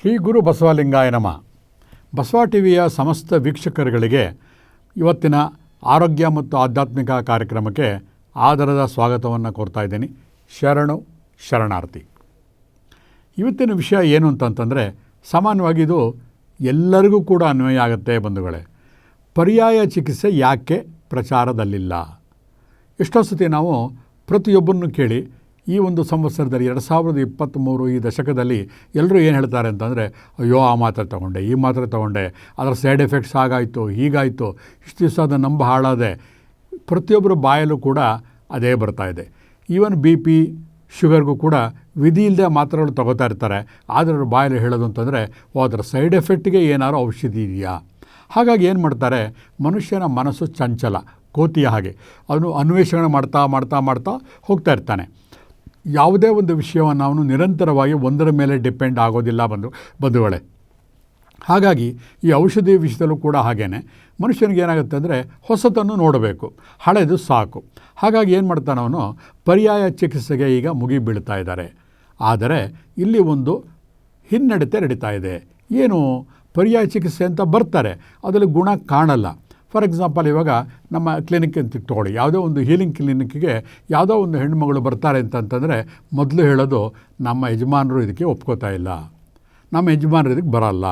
ಶ್ರೀ ಗುರು ಬಸವಲಿಂಗಾಯ ನಮ. ಬಸವ ಟಿವಿಯ ಸಮಸ್ತ ವೀಕ್ಷಕರುಗಳಿಗೆ ಇವತ್ತಿನ ಆರೋಗ್ಯ ಮತ್ತು ಆಧ್ಯಾತ್ಮಿಕ ಕಾರ್ಯಕ್ರಮಕ್ಕೆ ಆದರದ ಸ್ವಾಗತವನ್ನು ಕೋರ್ತಾ ಇದ್ದೀನಿ. ಶರಣು, ಶರಣಾರ್ಥಿ. ಇವತ್ತಿನ ವಿಷಯ ಏನು ಅಂತಂತಂದರೆ, ಸಾಮಾನ್ಯವಾಗಿ ಇದು ಎಲ್ಲರಿಗೂ ಕೂಡ ಅನ್ವಯ ಆಗುತ್ತೆ ಬಂಧುಗಳೇ. ಪರ್ಯಾಯ ಚಿಕಿತ್ಸೆ ಯಾಕೆ ಪ್ರಚಾರದಲ್ಲಿಲ್ಲ? ಎಷ್ಟೋ ಸತಿ ನಾವು ಪ್ರತಿಯೊಬ್ಬರನ್ನು ಕೇಳಿ ಈ ಒಂದು ಸಂವತ್ಸರದಲ್ಲಿ ಎರಡು ಸಾವಿರದ ಇಪ್ಪತ್ತ್ಮೂರು ಈ ದಶಕದಲ್ಲಿ ಎಲ್ಲರೂ ಏನು ಹೇಳ್ತಾರೆ ಅಂತಂದರೆ, ಅಯ್ಯೋ, ಆ ಮಾತ್ರೆ ತೊಗೊಂಡೆ, ಈ ಮಾತ್ರೆ ತಗೊಂಡೆ, ಅದರ ಸೈಡ್ ಎಫೆಕ್ಟ್ಸ್ ಆಗಾಯಿತು ಹೀಗಾಯಿತು, ಇಷ್ಟು ದಿವಸ ಅದು ನಂಬ ಹಾಳಾದೆ. ಪ್ರತಿಯೊಬ್ಬರ ಬಾಯಲ್ಲೂ ಕೂಡ ಅದೇ ಬರ್ತಾ ಇದೆ. ಈವನ್ ಬಿ ಪಿ ಶುಗರ್ಗೂ ಕೂಡ ವಿಧಿ ಇಲ್ಲದೆ ಮಾತ್ರೆಗಳು ತಗೋತಾ ಇರ್ತಾರೆ. ಆದರೆ ಅವ್ರ ಬಾಯಲ್ಲಿ ಹೇಳೋದು ಅಂತಂದರೆ ಅದರ ಸೈಡ್ ಎಫೆಕ್ಟ್ಗೆ ಏನಾದ್ರು ಔಷಧಿ ಇದೆಯಾ? ಹಾಗಾಗಿ ಏನು ಮಾಡ್ತಾರೆ, ಮನುಷ್ಯನ ಮನಸ್ಸು ಚಂಚಲ, ಕೋತಿಯ ಹಾಗೆ. ಅವನು ಅನ್ವೇಷಣೆ ಮಾಡ್ತಾ ಮಾಡ್ತಾ ಮಾಡ್ತಾ ಹೋಗ್ತಾ ಇರ್ತಾನೆ. ಯಾವುದೇ ಒಂದು ವಿಷಯವನ್ನು ಅವನು ನಿರಂತರವಾಗಿ ಒಂದರ ಮೇಲೆ ಡಿಪೆಂಡ್ ಆಗೋದಿಲ್ಲ ಬಂದು, ಬಂಧುಗಳೇ. ಹಾಗಾಗಿ ಈ ಔಷಧಿ ವಿಷಯದಲ್ಲೂ ಕೂಡ ಹಾಗೇ ಮನುಷ್ಯನಿಗೆ ಏನಾಗುತ್ತೆ ಅಂದರೆ ಹೊಸತನ್ನು ನೋಡಬೇಕು, ಹಳೆದು ಸಾಕು. ಹಾಗಾಗಿ ಏನು ಮಾಡ್ತಾನೆ ಅವನು? ಪರ್ಯಾಯ ಚಿಕಿತ್ಸೆಗೆ ಈಗ ಮುಗಿ ಬೀಳ್ತಾ ಇದ್ದಾರೆ. ಆದರೆ ಇಲ್ಲಿ ಒಂದು ಹಿನ್ನಡೆತೆ ನಡೀತಾ ಇದೆ. ಏನು? ಪರ್ಯಾಯ ಚಿಕಿತ್ಸೆ ಅಂತ ಬರ್ತಾರೆ. ಅದರಲ್ಲಿ ಗುಣ ಕಾಣಲ್ಲ. ಫಾರ್ ಎಕ್ಸಾಂಪಲ್ ಇವಾಗ ನಮ್ಮ ಕ್ಲಿನಿಕ್ ಅಂತ ತಗೊಳ್ಳಿ ಯಾವುದೋ ಒಂದು ಹೀಲಿಂಗ್ ಕ್ಲಿನಿಕ್ಗೆ ಯಾವುದೋ ಒಂದು ಹೆಣ್ಣುಮಗಳು ಬರ್ತಾರೆ ಅಂತಂತಂದರೆ ಮೊದಲು ಹೇಳೋದು ನಮ್ಮ ಯಜಮಾನರು ಇದಕ್ಕೆ ಒಪ್ಕೋತಾ ಇಲ್ಲ. ನಮ್ಮ ಯಜಮಾನರು ಇದಕ್ಕೆ ಬರಲ್ಲ.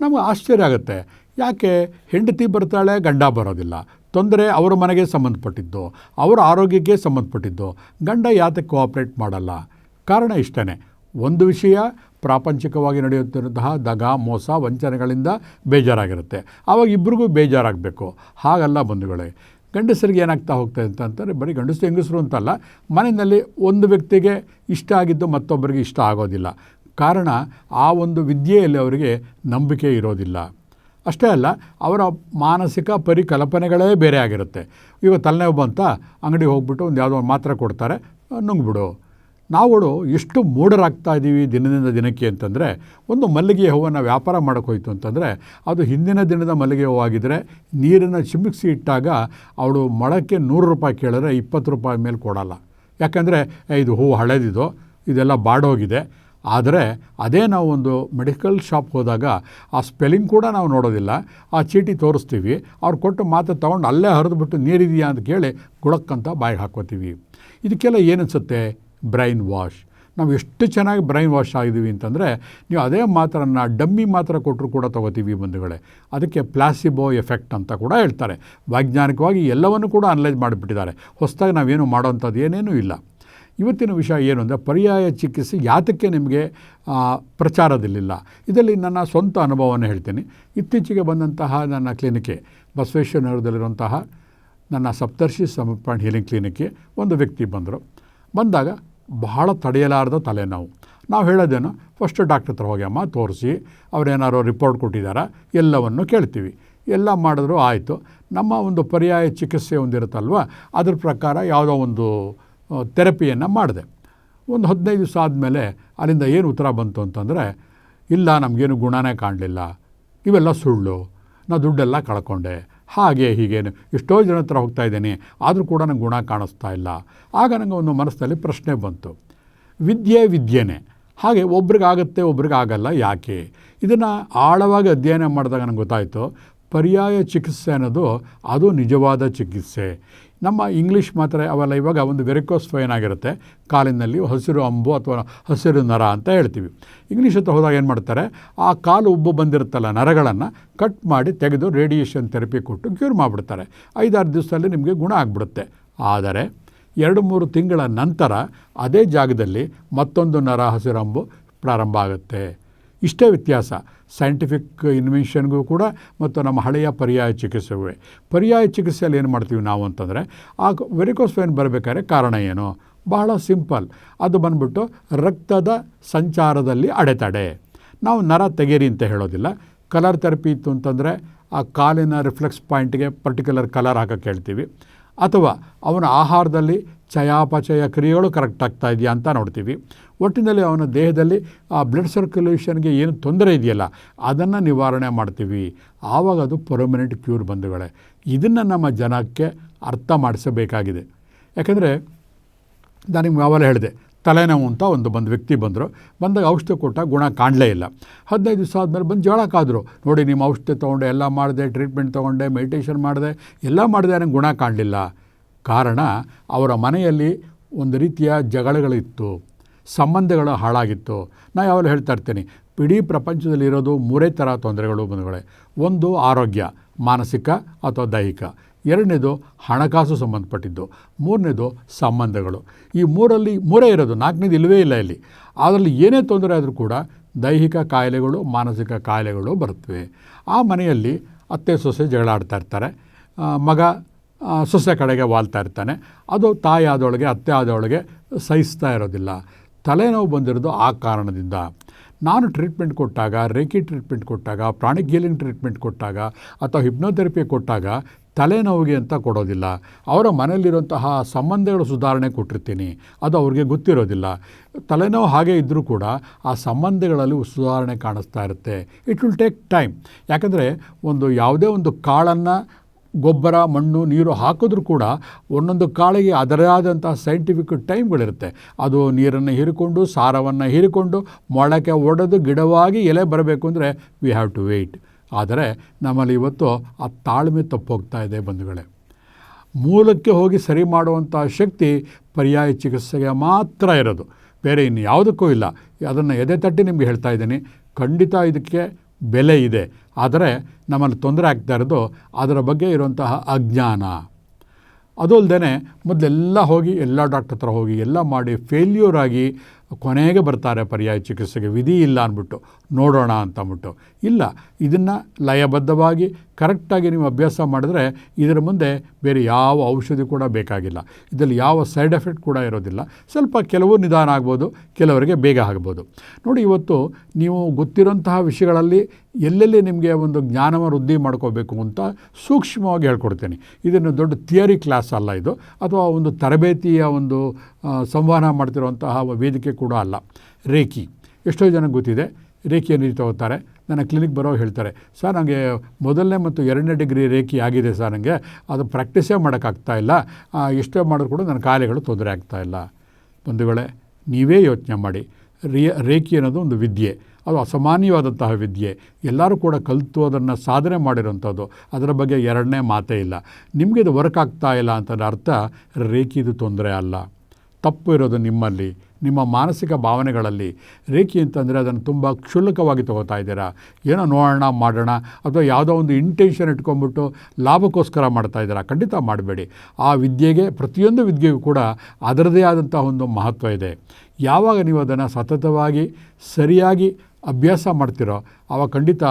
ನಮಗೆ ಆಶ್ಚರ್ಯ ಆಗುತ್ತೆ. ಯಾಕೆ? ಹೆಂಡತಿ ಬರ್ತಾಳೆ, ಗಂಡ ಬರೋದಿಲ್ಲ. ತೊಂದರೆ ಅವರ ಮನೆಗೆ ಸಂಬಂಧಪಟ್ಟಿದ್ದು. ಅವರ ಆರೋಗ್ಯಕ್ಕೆ ಸಂಬಂಧಪಟ್ಟಿದ್ದು. ಗಂಡ ಯಾತಕ್ಕೆ ಕೋಆಪ್ರೇಟ್ ಮಾಡಲ್ಲ. ಕಾರಣ ಇಷ್ಟೇ ಒಂದು ವಿಷಯ ಪ್ರಾಪಂಚಿಕವಾಗಿ ನಡೆಯುತ್ತಿರುವಂತಹ ದಗ, ಮೋಸ, ವಂಚನೆಗಳಿಂದ ಬೇಜಾರಾಗಿರುತ್ತೆ. ಆವಾಗ ಇಬ್ಬರಿಗೂ ಬೇಜಾರಾಗಬೇಕು. ಹಾಗಲ್ಲ ಬಂಧುಗಳೇ. ಗಂಡಸರಿಗೆ ಏನಾಗ್ತಾ ಹೋಗ್ತದೆ ಅಂತಂದರೆ, ಬರೀ ಗಂಡಸರು ಹೆಂಗಸರು ಅಂತಲ್ಲ, ಮನೆಯಲ್ಲಿ ಒಂದು ವ್ಯಕ್ತಿಗೆ ಇಷ್ಟ ಆಗಿದ್ದು ಮತ್ತೊಬ್ಬರಿಗೆ ಇಷ್ಟ ಆಗೋದಿಲ್ಲ. ಕಾರಣ, ಆ ಒಂದು ವಿದ್ಯೆಯಲ್ಲಿ ಅವರಿಗೆ ನಂಬಿಕೆ ಇರೋದಿಲ್ಲ. ಅಷ್ಟೇ ಅಲ್ಲ, ಅವರ ಮಾನಸಿಕ ಪರಿಕಲ್ಪನೆಗಳೇ ಬೇರೆ ಆಗಿರುತ್ತೆ. ಈಗ ತಲೆನೋವು ಬಂತ, ಅಂಗಡಿಗೆ ಹೋಗ್ಬಿಟ್ಟು ಒಂದು ಯಾವುದೋ ಒಂದು ಮಾತ್ರೆ ಕೊಡ್ತಾರೆ, ನುಂಗ್ಬಿಡು. ನಾವುಗಳು ಎಷ್ಟು ಮೂಢರಾಗ್ತಾ ಇದ್ದೀವಿ ದಿನದಿಂದ ದಿನಕ್ಕೆ ಅಂತಂದರೆ, ಒಂದು ಮಲ್ಲಿಗೆ ಹೂವನ್ನು ವ್ಯಾಪಾರ ಮಾಡೋಕ್ಕೆ ಹೋಯಿತು ಅಂತಂದರೆ, ಅದು ಹಿಂದಿನ ದಿನದ ಮಲ್ಲಿಗೆ ಹೂವಾಗಿದ್ದರೆ ನೀರನ್ನು ಚಿಮುಕಿಸಿ ಇಟ್ಟಾಗ ಅವಳು ಮೊಳಕ್ಕೆ ನೂರು ರೂಪಾಯಿ ಕೇಳಿದ್ರೆ ಇಪ್ಪತ್ತು ರೂಪಾಯಿ ಮೇಲೆ ಕೊಡಲ್ಲ. ಯಾಕಂದರೆ ಇದು ಹೂವು ಹಳೇದಿದು, ಇದೆಲ್ಲ ಬಾಡೋಗಿದೆ. ಆದರೆ ಅದೇ ನಾವು ಒಂದು ಮೆಡಿಕಲ್ ಶಾಪ್ ಹೋದಾಗ ಆ ಸ್ಪೆಲ್ಲಿಂಗ್ ಕೂಡ ನಾವು ನೋಡೋದಿಲ್ಲ. ಆ ಚೀಟಿ ತೋರಿಸ್ತೀವಿ. ಅವ್ರು ಕೊಟ್ಟು ಮಾತು ತೊಗೊಂಡು ಅಲ್ಲೇ ಹರಿದ್ಬಿಟ್ಟು ನೀರಿದೆಯಾ ಅಂತ ಕೇಳಿ ಗುಳಕ್ಕಂತ ಬಾಯಿಗೆ ಹಾಕ್ಕೋತೀವಿ. ಇದಕ್ಕೆಲ್ಲ ಏನನ್ಸುತ್ತೆ ಬ್ರೈನ್ ವಾಶ್ ನಾವು ಎಷ್ಟು ಚೆನ್ನಾಗಿ ಬ್ರೈನ್ ವಾಶ್ ಆಗಿದ್ದೀವಿ ಅಂತಂದರೆ, ನೀವು ಅದೇ ಮಾತ್ರನ್ನು, ಡಮ್ಮಿ ಮಾತ್ರ ಕೊಟ್ಟರು ಕೂಡ ತೊಗೋತೀವಿ ಬಂಧುಗಳೇ. ಅದಕ್ಕೆ ಪ್ಲಾಸಿಬೋ ಎಫೆಕ್ಟ್ ಅಂತ ಕೂಡ ಹೇಳ್ತಾರೆ. ವೈಜ್ಞಾನಿಕವಾಗಿ ಎಲ್ಲವನ್ನು ಕೂಡ ಅನಲೈಸ್ ಮಾಡಿಬಿಟ್ಟಿದ್ದಾರೆ. ಹೊಸದಾಗಿ ನಾವೇನು ಮಾಡೋವಂಥದ್ದು ಏನೇನೂ ಇಲ್ಲ. ಇವತ್ತಿನ ವಿಷಯ ಏನು ಅಂದರೆ, ಪರ್ಯಾಯ ಚಿಕಿತ್ಸೆ ಯಾತಕ್ಕೆ ನಿಮಗೆ ಪ್ರಚಾರದಲ್ಲಿಲ್ಲ. ಇದರಲ್ಲಿ ನನ್ನ ಸ್ವಂತ ಅನುಭವವನ್ನು ಹೇಳ್ತೀನಿ. ಇತ್ತೀಚೆಗೆ ಬಂದಂತಹ ನನ್ನ ಕ್ಲಿನಿಕ್ಗೆ ಬಸವೇಶ್ವರ ನಗರದಲ್ಲಿರುವಂತಹ ನನ್ನ ಸಪ್ತರ್ಷಿ ಸಮರ್ಪಣ್ ಹೀಲಿಂಗ್ ಕ್ಲಿನಿಕ್ಗೆ ಒಂದು ವ್ಯಕ್ತಿ ಬಂದರು. ಬಂದಾಗ ಬಹಳ ತಡೆಯಲಾರದ ತಲೆನೋವು ನಾವು. ಹೇಳೋದೇನು ಫಸ್ಟ್ ಡಾಕ್ಟ್ರ್ ಹತ್ರ ಹೋಗಿ ಅಮ್ಮ ತೋರಿಸಿ, ಅವ್ರೇನಾದ್ರು ರಿಪೋರ್ಟ್ ಕೊಟ್ಟಿದ್ದಾರೆ, ಎಲ್ಲವನ್ನು ಕೇಳ್ತೀವಿ. ಎಲ್ಲ ಮಾಡಿದ್ರು ಆಯಿತು. ನಮ್ಮ ಒಂದು ಪರ್ಯಾಯ ಚಿಕಿತ್ಸೆ ಒಂದಿರುತ್ತಲ್ವ ಅದ್ರ ಪ್ರಕಾರ ಯಾವುದೋ ಒಂದು ಥೆರಪಿಯನ್ನು ಮಾಡಿದೆ. ಒಂದು ಹದಿನೈದು ದಿವಸ ಆದಮೇಲೆ ಅಲ್ಲಿಂದ ಏನು ಉತ್ತರ ಬಂತು ಅಂತಂದರೆ, ಇಲ್ಲ ನಮಗೇನು ಗುಣನೇ ಕಾಣಲಿಲ್ಲ, ಇವೆಲ್ಲ ಸುಳ್ಳು, ನಾ ದುಡ್ಡೆಲ್ಲ ಕಳ್ಕೊಂಡೆ ಹಾಗೆ ಹೀಗೇನು ಎಷ್ಟೋ ಜನ ಹತ್ರ ಹೋಗ್ತಾ ಇದ್ದೀನಿ, ಆದರೂ ಕೂಡ ನನಗೆ ಗುಣ ಕಾಣಿಸ್ತಾ ಇಲ್ಲ. ಆಗ ನನಗೆ ಒಂದು ಮನಸ್ಸಲ್ಲಿ ಪ್ರಶ್ನೆ ಬಂತು. ವಿದ್ಯೆ ವಿದ್ಯೆನೇ. ಹಾಗೆ ಒಬ್ರಿಗಾಗತ್ತೆ, ಒಬ್ರಿಗಾಗಲ್ಲ, ಯಾಕೆ? ಇದನ್ನು ಆಳವಾಗಿ ಅಧ್ಯಯನ ಮಾಡಿದಾಗ ನನಗೆ ಗೊತ್ತಾಯಿತು, ಪರ್ಯಾಯ ಚಿಕಿತ್ಸೆ ಅನ್ನೋದು ಅದು ನಿಜವಾದ ಚಿಕಿತ್ಸೆ. ನಮ್ಮ ಇಂಗ್ಲೀಷ್ ಮಾತ್ರ ಅವೆಲ್ಲ, ಇವಾಗ ಒಂದು ವೆರಿಕೋಸ್ ಫೈನ್ ಆಗಿರುತ್ತೆ ಕಾಲಿನಲ್ಲಿ ಹಸಿರು ಅಂಬು ಅಥವಾ ಹಸಿರು ನರ ಅಂತ ಹೇಳ್ತೀವಿ. ಇಂಗ್ಲೀಷ್ ಹತ್ರ ಹೋದಾಗ ಏನು ಮಾಡ್ತಾರೆ? ಆ ಕಾಲು ಉಬ್ಬು ಬಂದಿರುತ್ತಲ್ಲ ನರಗಳನ್ನು ಕಟ್ ಮಾಡಿ ತೆಗೆದು ರೇಡಿಯೇಷನ್ ಥೆರಪಿ ಕೊಟ್ಟು ಕ್ಯೂರ್ ಮಾಡಿಬಿಡ್ತಾರೆ. ಐದಾರು ದಿವಸದಲ್ಲಿ ನಿಮಗೆ ಗುಣ ಆಗಿಬಿಡುತ್ತೆ. ಆದರೆ ಎರಡು ಮೂರು ತಿಂಗಳ ನಂತರ ಅದೇ ಜಾಗದಲ್ಲಿ ಮತ್ತೊಂದು ನರ ಹಸಿರಂಬು ಪ್ರಾರಂಭ ಆಗುತ್ತೆ. ಇಷ್ಟೇ ವ್ಯತ್ಯಾಸ. ಸೈಂಟಿಫಿಕ್ ಇನ್ವೆನ್ಷನ್ಗೂ ಕೂಡ ಮತ್ತು ನಮ್ಮ ಹಳೆಯ ಪರ್ಯಾಯ ಚಿಕಿತ್ಸೆಗೂ. ಪರ್ಯಾಯ ಚಿಕಿತ್ಸೆಯಲ್ಲಿ ಏನು ಮಾಡ್ತೀವಿ ನಾವು ಅಂತಂದರೆ, ಆ ವೆರಿಕೋಸ್ ವೇನ್ ಬರಬೇಕಾದ್ರೆ ಕಾರಣ ಏನು? ಬಹಳ ಸಿಂಪಲ್. ಅದು ಬಂದ್ಬಿಟ್ಟು ರಕ್ತದ ಸಂಚಾರದಲ್ಲಿ ಅಡೆತಡೆ. ನಾವು ನರ ತೆಗೀರಿ ಅಂತ ಹೇಳೋದಿಲ್ಲ. ಕಲರ್ ಥೆರಪಿ ಇತ್ತು ಅಂತಂದರೆ, ಆ ಕಾಲಿನ ರಿಫ್ಲೆಕ್ಸ್ ಪಾಯಿಂಟ್ಗೆ ಪರ್ಟಿಕ್ಯುಲರ್ ಕಲರ್ ಹಾಕೋಕ್ಕೆ ಹೇಳ್ತೀವಿ. ಅಥವಾ ಅವನ ಆಹಾರದಲ್ಲಿ ಚಯಾಪಚಯ ಕ್ರಿಯೆಗಳು ಕರೆಕ್ಟ್ ಆಗ್ತಾ ಇದೆಯಾ ಅಂತ ನೋಡ್ತೀವಿ. ಒಟ್ಟಿನಲ್ಲಿ ಅವನ ದೇಹದಲ್ಲಿ, ಆ ಬ್ಲಡ್ ಸರ್ಕ್ಯುಲೇಷನ್ಗೆ ಏನು ತೊಂದರೆ ಇದೆಯಲ್ಲ, ಅದನ್ನು ನಿವಾರಣೆ ಮಾಡ್ತೀವಿ. ಆವಾಗ ಅದು ಪರ್ಮನೆಂಟ್ ಕ್ಯೂರ್ ಬಂದುಗಳೇ ಇದನ್ನು ನಮ್ಮ ಜನಕ್ಕೆ ಅರ್ಥ ಮಾಡಿಸಬೇಕಾಗಿದೆ. ಯಾಕೆಂದರೆ, ನಾನು ನಿಮ್ಗೆ ಯಾವಾಗ ಹೇಳಿದೆ ತಲೆನೋವು ಅಂತ ಒಂದು ಬಂದು ವ್ಯಕ್ತಿ ಬಂದರು. ಬಂದಾಗ ಔಷಧಿ ಕೊಟ್ಟ ಗುಣ ಕಾಣಲೇ ಇಲ್ಲ. ಹದಿನೈದು ದಿವಸ ಆದಮೇಲೆ ಬಂದು ಜೋಳಕ್ಕಾದರು. ನೋಡಿ, ನಿಮ್ಮ ಔಷಧಿ ತೊಗೊಂಡೆ, ಎಲ್ಲ ಮಾಡಿದೆ, ಟ್ರೀಟ್ಮೆಂಟ್ ತೊಗೊಂಡೆ, ಮೆಡಿಟೇಷನ್ ಮಾಡಿದೆ, ಎಲ್ಲ ಮಾಡಿದೆ ನನಗೆ ಗುಣ ಕಾಣಲಿಲ್ಲ. ಕಾರಣ, ಅವರ ಮನೆಯಲ್ಲಿ ಒಂದು ರೀತಿಯ ಜಗಳಗಳಿತ್ತು. ಸಂಬಂಧಗಳು ಹಾಳಾಗಿತ್ತು. ನಾ ಯಾವಾಗಲೂ ಹೇಳ್ತಾ ಇರ್ತೀನಿ, ಇಡೀ ಪ್ರಪಂಚದಲ್ಲಿರೋದು ಮೂರೇ ಥರ ತೊಂದರೆಗಳು ಬಂಧುಗಳೇ ಒಂದು, ಆರೋಗ್ಯ, ಮಾನಸಿಕ ಅಥವಾ ದೈಹಿಕ. ಎರಡನೇದು ಹಣಕಾಸು ಸಂಬಂಧಪಟ್ಟಿದ್ದು, ಮೂರನೇದು ಸಂಬಂಧಗಳು. ಈ ಮೂರಲ್ಲಿ ಮೂರೇ ಇರೋದು, ನಾಲ್ಕನೇದು ಇಲ್ಲವೇ ಇಲ್ಲ ಇಲ್ಲಿ. ಅದರಲ್ಲಿ ಏನೇ ತೊಂದರೆ ಆದರೂ ಕೂಡ ದೈಹಿಕ ಕಾಯಿಲೆಗಳು, ಮಾನಸಿಕ ಕಾಯಿಲೆಗಳು ಬರುತ್ತವೆ. ಆ ಮನೆಯಲ್ಲಿ ಅತ್ತೆ, ಸೊಸೆ ಜಗಳ ಆಡ್ತಾ ಇರ್ತಾರೆ. ಮಗ ಸೊಸೆ ಕಡೆಗೆ ವಾಲ್ತಾ ಇರ್ತಾನೆ. ಅದು ತಾಯಿ ಆದೊಳಗೆ ಅತ್ತೆ ಆದೊಳಗೆ ಸಹಿಸ್ತಾ ಇರೋದಿಲ್ಲ. ತಲೆನೋವು ಬಂದಿರೋದು ಆ ಕಾರಣದಿಂದ. ನಾನು ಟ್ರೀಟ್ಮೆಂಟ್ ಕೊಟ್ಟಾಗ, ರೇಖಿ ಟ್ರೀಟ್ಮೆಂಟ್ ಕೊಟ್ಟಾಗ ಪ್ರಾಣಿಕ್ ಹೀಲಿಂಗ್ ಟ್ರೀಟ್ಮೆಂಟ್ ಕೊಟ್ಟಾಗ ಅಥವಾ ಹಿಪ್ನೋಥೆರಪಿ ಕೊಟ್ಟಾಗ ತಲೆನೋವಿಗೆ ಅಂತ ಕೊಡೋದಿಲ್ಲ. ಅವರ ಮನೆಯಲ್ಲಿರುವಂತಹ ಸಂಬಂಧಗಳ ಸುಧಾರಣೆ ಕೊಟ್ಟಿರ್ತೀನಿ. ಅದು ಅವ್ರಿಗೆ ಗೊತ್ತಿರೋದಿಲ್ಲ. ತಲೆನೋವು ಹಾಗೆ ಇದ್ದರೂ ಕೂಡ ಆ ಸಂಬಂಧಗಳಲ್ಲಿ ಸುಧಾರಣೆ ಕಾಣಿಸ್ತಾ ಇರುತ್ತೆ. ಇಟ್ ವಿಲ್ ಟೇಕ್ ಟೈಮ್ ಯಾಕಂದರೆ ಒಂದು ಯಾವುದೇ ಒಂದು ಕಾಳನ್ನು, ಗೊಬ್ಬರ, ಮಣ್ಣು, ನೀರು ಹಾಕಿದ್ರೂ ಕೂಡ ಒಂದೊಂದು ಕಾಳಿಗೆ ಅದರೇ ಆದಂಥ ಸೈಂಟಿಫಿಕ್ ಟೈಮ್ಗಳಿರುತ್ತೆ ಅದು ನೀರನ್ನು ಹೀರಿಕೊಂಡು, ಸಾರವನ್ನು ಹೀರಿಕೊಂಡು, ಮೊಳಕೆ ಒಡೆದು ಗಿಡವಾಗಿ ಎಲೆ ಬರಬೇಕು ಅಂದರೆ ವಿ ಹ್ಯಾವ್ ಟು ವೆಯ್ಟ್ ಆದರೆ ನಮ್ಮಲ್ಲಿ ಇವತ್ತು ಆ ತಾಳ್ಮೆ ತಪ್ಪೋಗ್ತಾ ಇದೆ ಬಂಧುಗಳೇ. ಮೂಲಕ್ಕೆ ಹೋಗಿ ಸರಿ ಮಾಡುವಂಥ ಶಕ್ತಿ ಪರ್ಯಾಯ ಚಿಕಿತ್ಸೆಗೆ ಮಾತ್ರ ಇರೋದು. ಬೇರೆ ಇನ್ನು ಯಾವುದಕ್ಕೂ ಇಲ್ಲ. ಅದನ್ನು ಎದೆ ತಟ್ಟಿ ನಿಮಗೆ ಹೇಳ್ತಾ ಇದ್ದೀನಿ. ಖಂಡಿತ ಇದಕ್ಕೆ ಬೆಲೆ ಇದೆ. ಆದರೆ ನಮ್ಮಲ್ಲಿ ತೊಂದರೆ ಆಗ್ತಾ ಇರೋದು ಅದರ ಬಗ್ಗೆ ಇರುವಂತಹ ಅಜ್ಞಾನ. ಅದು ಅಲ್ಲದೆ ಮೊದಲೆಲ್ಲ ಹೋಗಿ ಎಲ್ಲ ಡಾಕ್ಟರ್ ಹತ್ರ ಹೋಗಿ ಎಲ್ಲ ಮಾಡಿ ಫೇಲ್ಯೂರ್ ಆಗಿ ಕೊನೆಗೆ ಬರ್ತಾರೆ ಪರ್ಯಾಯ ಚಿಕಿತ್ಸೆಗೆ. ವಿಧಿ ಇಲ್ಲ ಅಂದ್ಬಿಟ್ಟು. ನೋಡೋಣ ಅಂತ ಅಂದ್ಬಿಟ್ಟು. ಇಲ್ಲ. ಇದನ್ನು ಲಯಬದ್ಧವಾಗಿ ಕರೆಕ್ಟಾಗಿ ನೀವು ಅಭ್ಯಾಸ ಮಾಡಿದ್ರೆ ಇದರ ಮುಂದೆ ಬೇರೆ ಯಾವ ಔಷಧಿ ಕೂಡ ಬೇಕಾಗಿಲ್ಲ. ಇದರಲ್ಲಿ ಯಾವ ಸೈಡ್ ಎಫೆಕ್ಟ್ ಕೂಡ ಇರೋದಿಲ್ಲ. ಸ್ವಲ್ಪ ಕೆಲವು ನಿಧಾನ ಆಗ್ಬೋದು, ಕೆಲವರಿಗೆ ಬೇಗ ಆಗ್ಬೋದು. ನೋಡಿ, ಇವತ್ತು ನೀವು ಗೊತ್ತಿರೋಂತಹ ವಿಷಯಗಳಲ್ಲಿ ಎಲ್ಲೆಲ್ಲಿ ನಿಮಗೆ ಒಂದು ಜ್ಞಾನವ ವೃದ್ಧಿ ಮಾಡ್ಕೋಬೇಕು ಅಂತ ಸೂಕ್ಷ್ಮವಾಗಿ ಹೇಳ್ಕೊಡ್ತೇನೆ. ಇದನ್ನು ದೊಡ್ಡ ಥಿಯರಿ ಕ್ಲಾಸ್ ಅಲ್ಲ ಇದು. ಅಥವಾ ಒಂದು ತರಬೇತಿಯ ಒಂದು ಸಂವಹನ ಮಾಡ್ತಿರುವಂತಹ ವೇದಿಕೆ ಕೂಡ ಅಲ್ಲ. ರೇಖಿ. ಎಷ್ಟೋ ಜನಕ್ಕೆ ಗೊತ್ತಿದೆ. ರೇಖಿಯನ್ನು ತಗೋತಾರೆ. ನನ್ನ ಕ್ಲಿನಿಕ್ ಬರೋ ಹೇಳ್ತಾರೆ ಸರ್ ನನಗೆ ಮೊದಲನೇ ಮತ್ತು ಎರಡನೇ ಡಿಗ್ರಿ ರೇಖಿ ಆಗಿದೆ ಸರ್ ನನಗೆ ಅದು ಪ್ರಾಕ್ಟೀಸೇ ಮಾಡೋಕ್ಕಾಗ್ತಾ ಇಲ್ಲ. ಆ, ಎಷ್ಟೇ ಮಾಡಿದ್ರು ಕೂಡ ನನ್ನ ಕಾಯಿಲೆಗಳು ತೊಂದರೆ ಆಗ್ತಾ ಇಲ್ಲ. ವೇಳೆ ನೀವೇ ಯೋಚನೆ ಮಾಡಿ ರಿಯ ರೇಖಿ ಅನ್ನೋದು ಒಂದು ವಿದ್ಯೆ ಅದು ಅಸಾಮಾನ್ಯವಾದಂತಹ ವಿದ್ಯೆ. ಎಲ್ಲರೂ ಕೂಡ ಕಲಿತು ಅದನ್ನು ಸಾಧನೆ ಮಾಡಿರೋಂಥದ್ದು ಅದರ ಬಗ್ಗೆ ಎರಡನೇ ಮಾತೇ ಇಲ್ಲ. ನಿಮಗೆ ಇದು ವರ್ಕ್ ಆಗ್ತಾ ಇಲ್ಲ ಅಂತಂದ್ರೆ ಅರ್ಥ ರೇಖಿದು ತೊಂದರೆ ಅಲ್ಲ. ತಪ್ಪು ಇರೋದು ನಿಮ್ಮಲ್ಲಿ, ನಿಮ್ಮ ಮಾನಸಿಕ ಭಾವನೆಗಳಲ್ಲಿ. ರೇಖಿ ಅಂತಂದರೆ ಅದನ್ನು ತುಂಬ ಕ್ಷುಲ್ಲಕವಾಗಿ ತಗೋತಾ ಇದ್ದೀರಾ? ಏನೋ ನೋಡೋಣ, ಮಾಡೋಣ, ಅಥವಾ ಯಾವುದೋ ಒಂದು ಇಂಟೆನ್ಷನ್ ಇಟ್ಕೊಂಡ್ಬಿಟ್ಟು ಲಾಭಕ್ಕೋಸ್ಕರ ಮಾಡ್ತಾ ಇದ್ದೀರಾ? ಖಂಡಿತ ಮಾಡಬೇಡಿ. ಆ ವಿದ್ಯೆಗೆ, ಪ್ರತಿಯೊಂದು ವಿದ್ಯೆಗೂ ಕೂಡ ಅದರದೇ ಆದಂಥ ಒಂದು ಮಹತ್ವ ಇದೆ. ಯಾವಾಗ ನೀವು ಅದನ್ನು ಸತತವಾಗಿ, ಸರಿಯಾಗಿ ಅಭ್ಯಾಸ ಮಾಡ್ತಿರೋ ಆವಾಗ ಖಂಡಿತ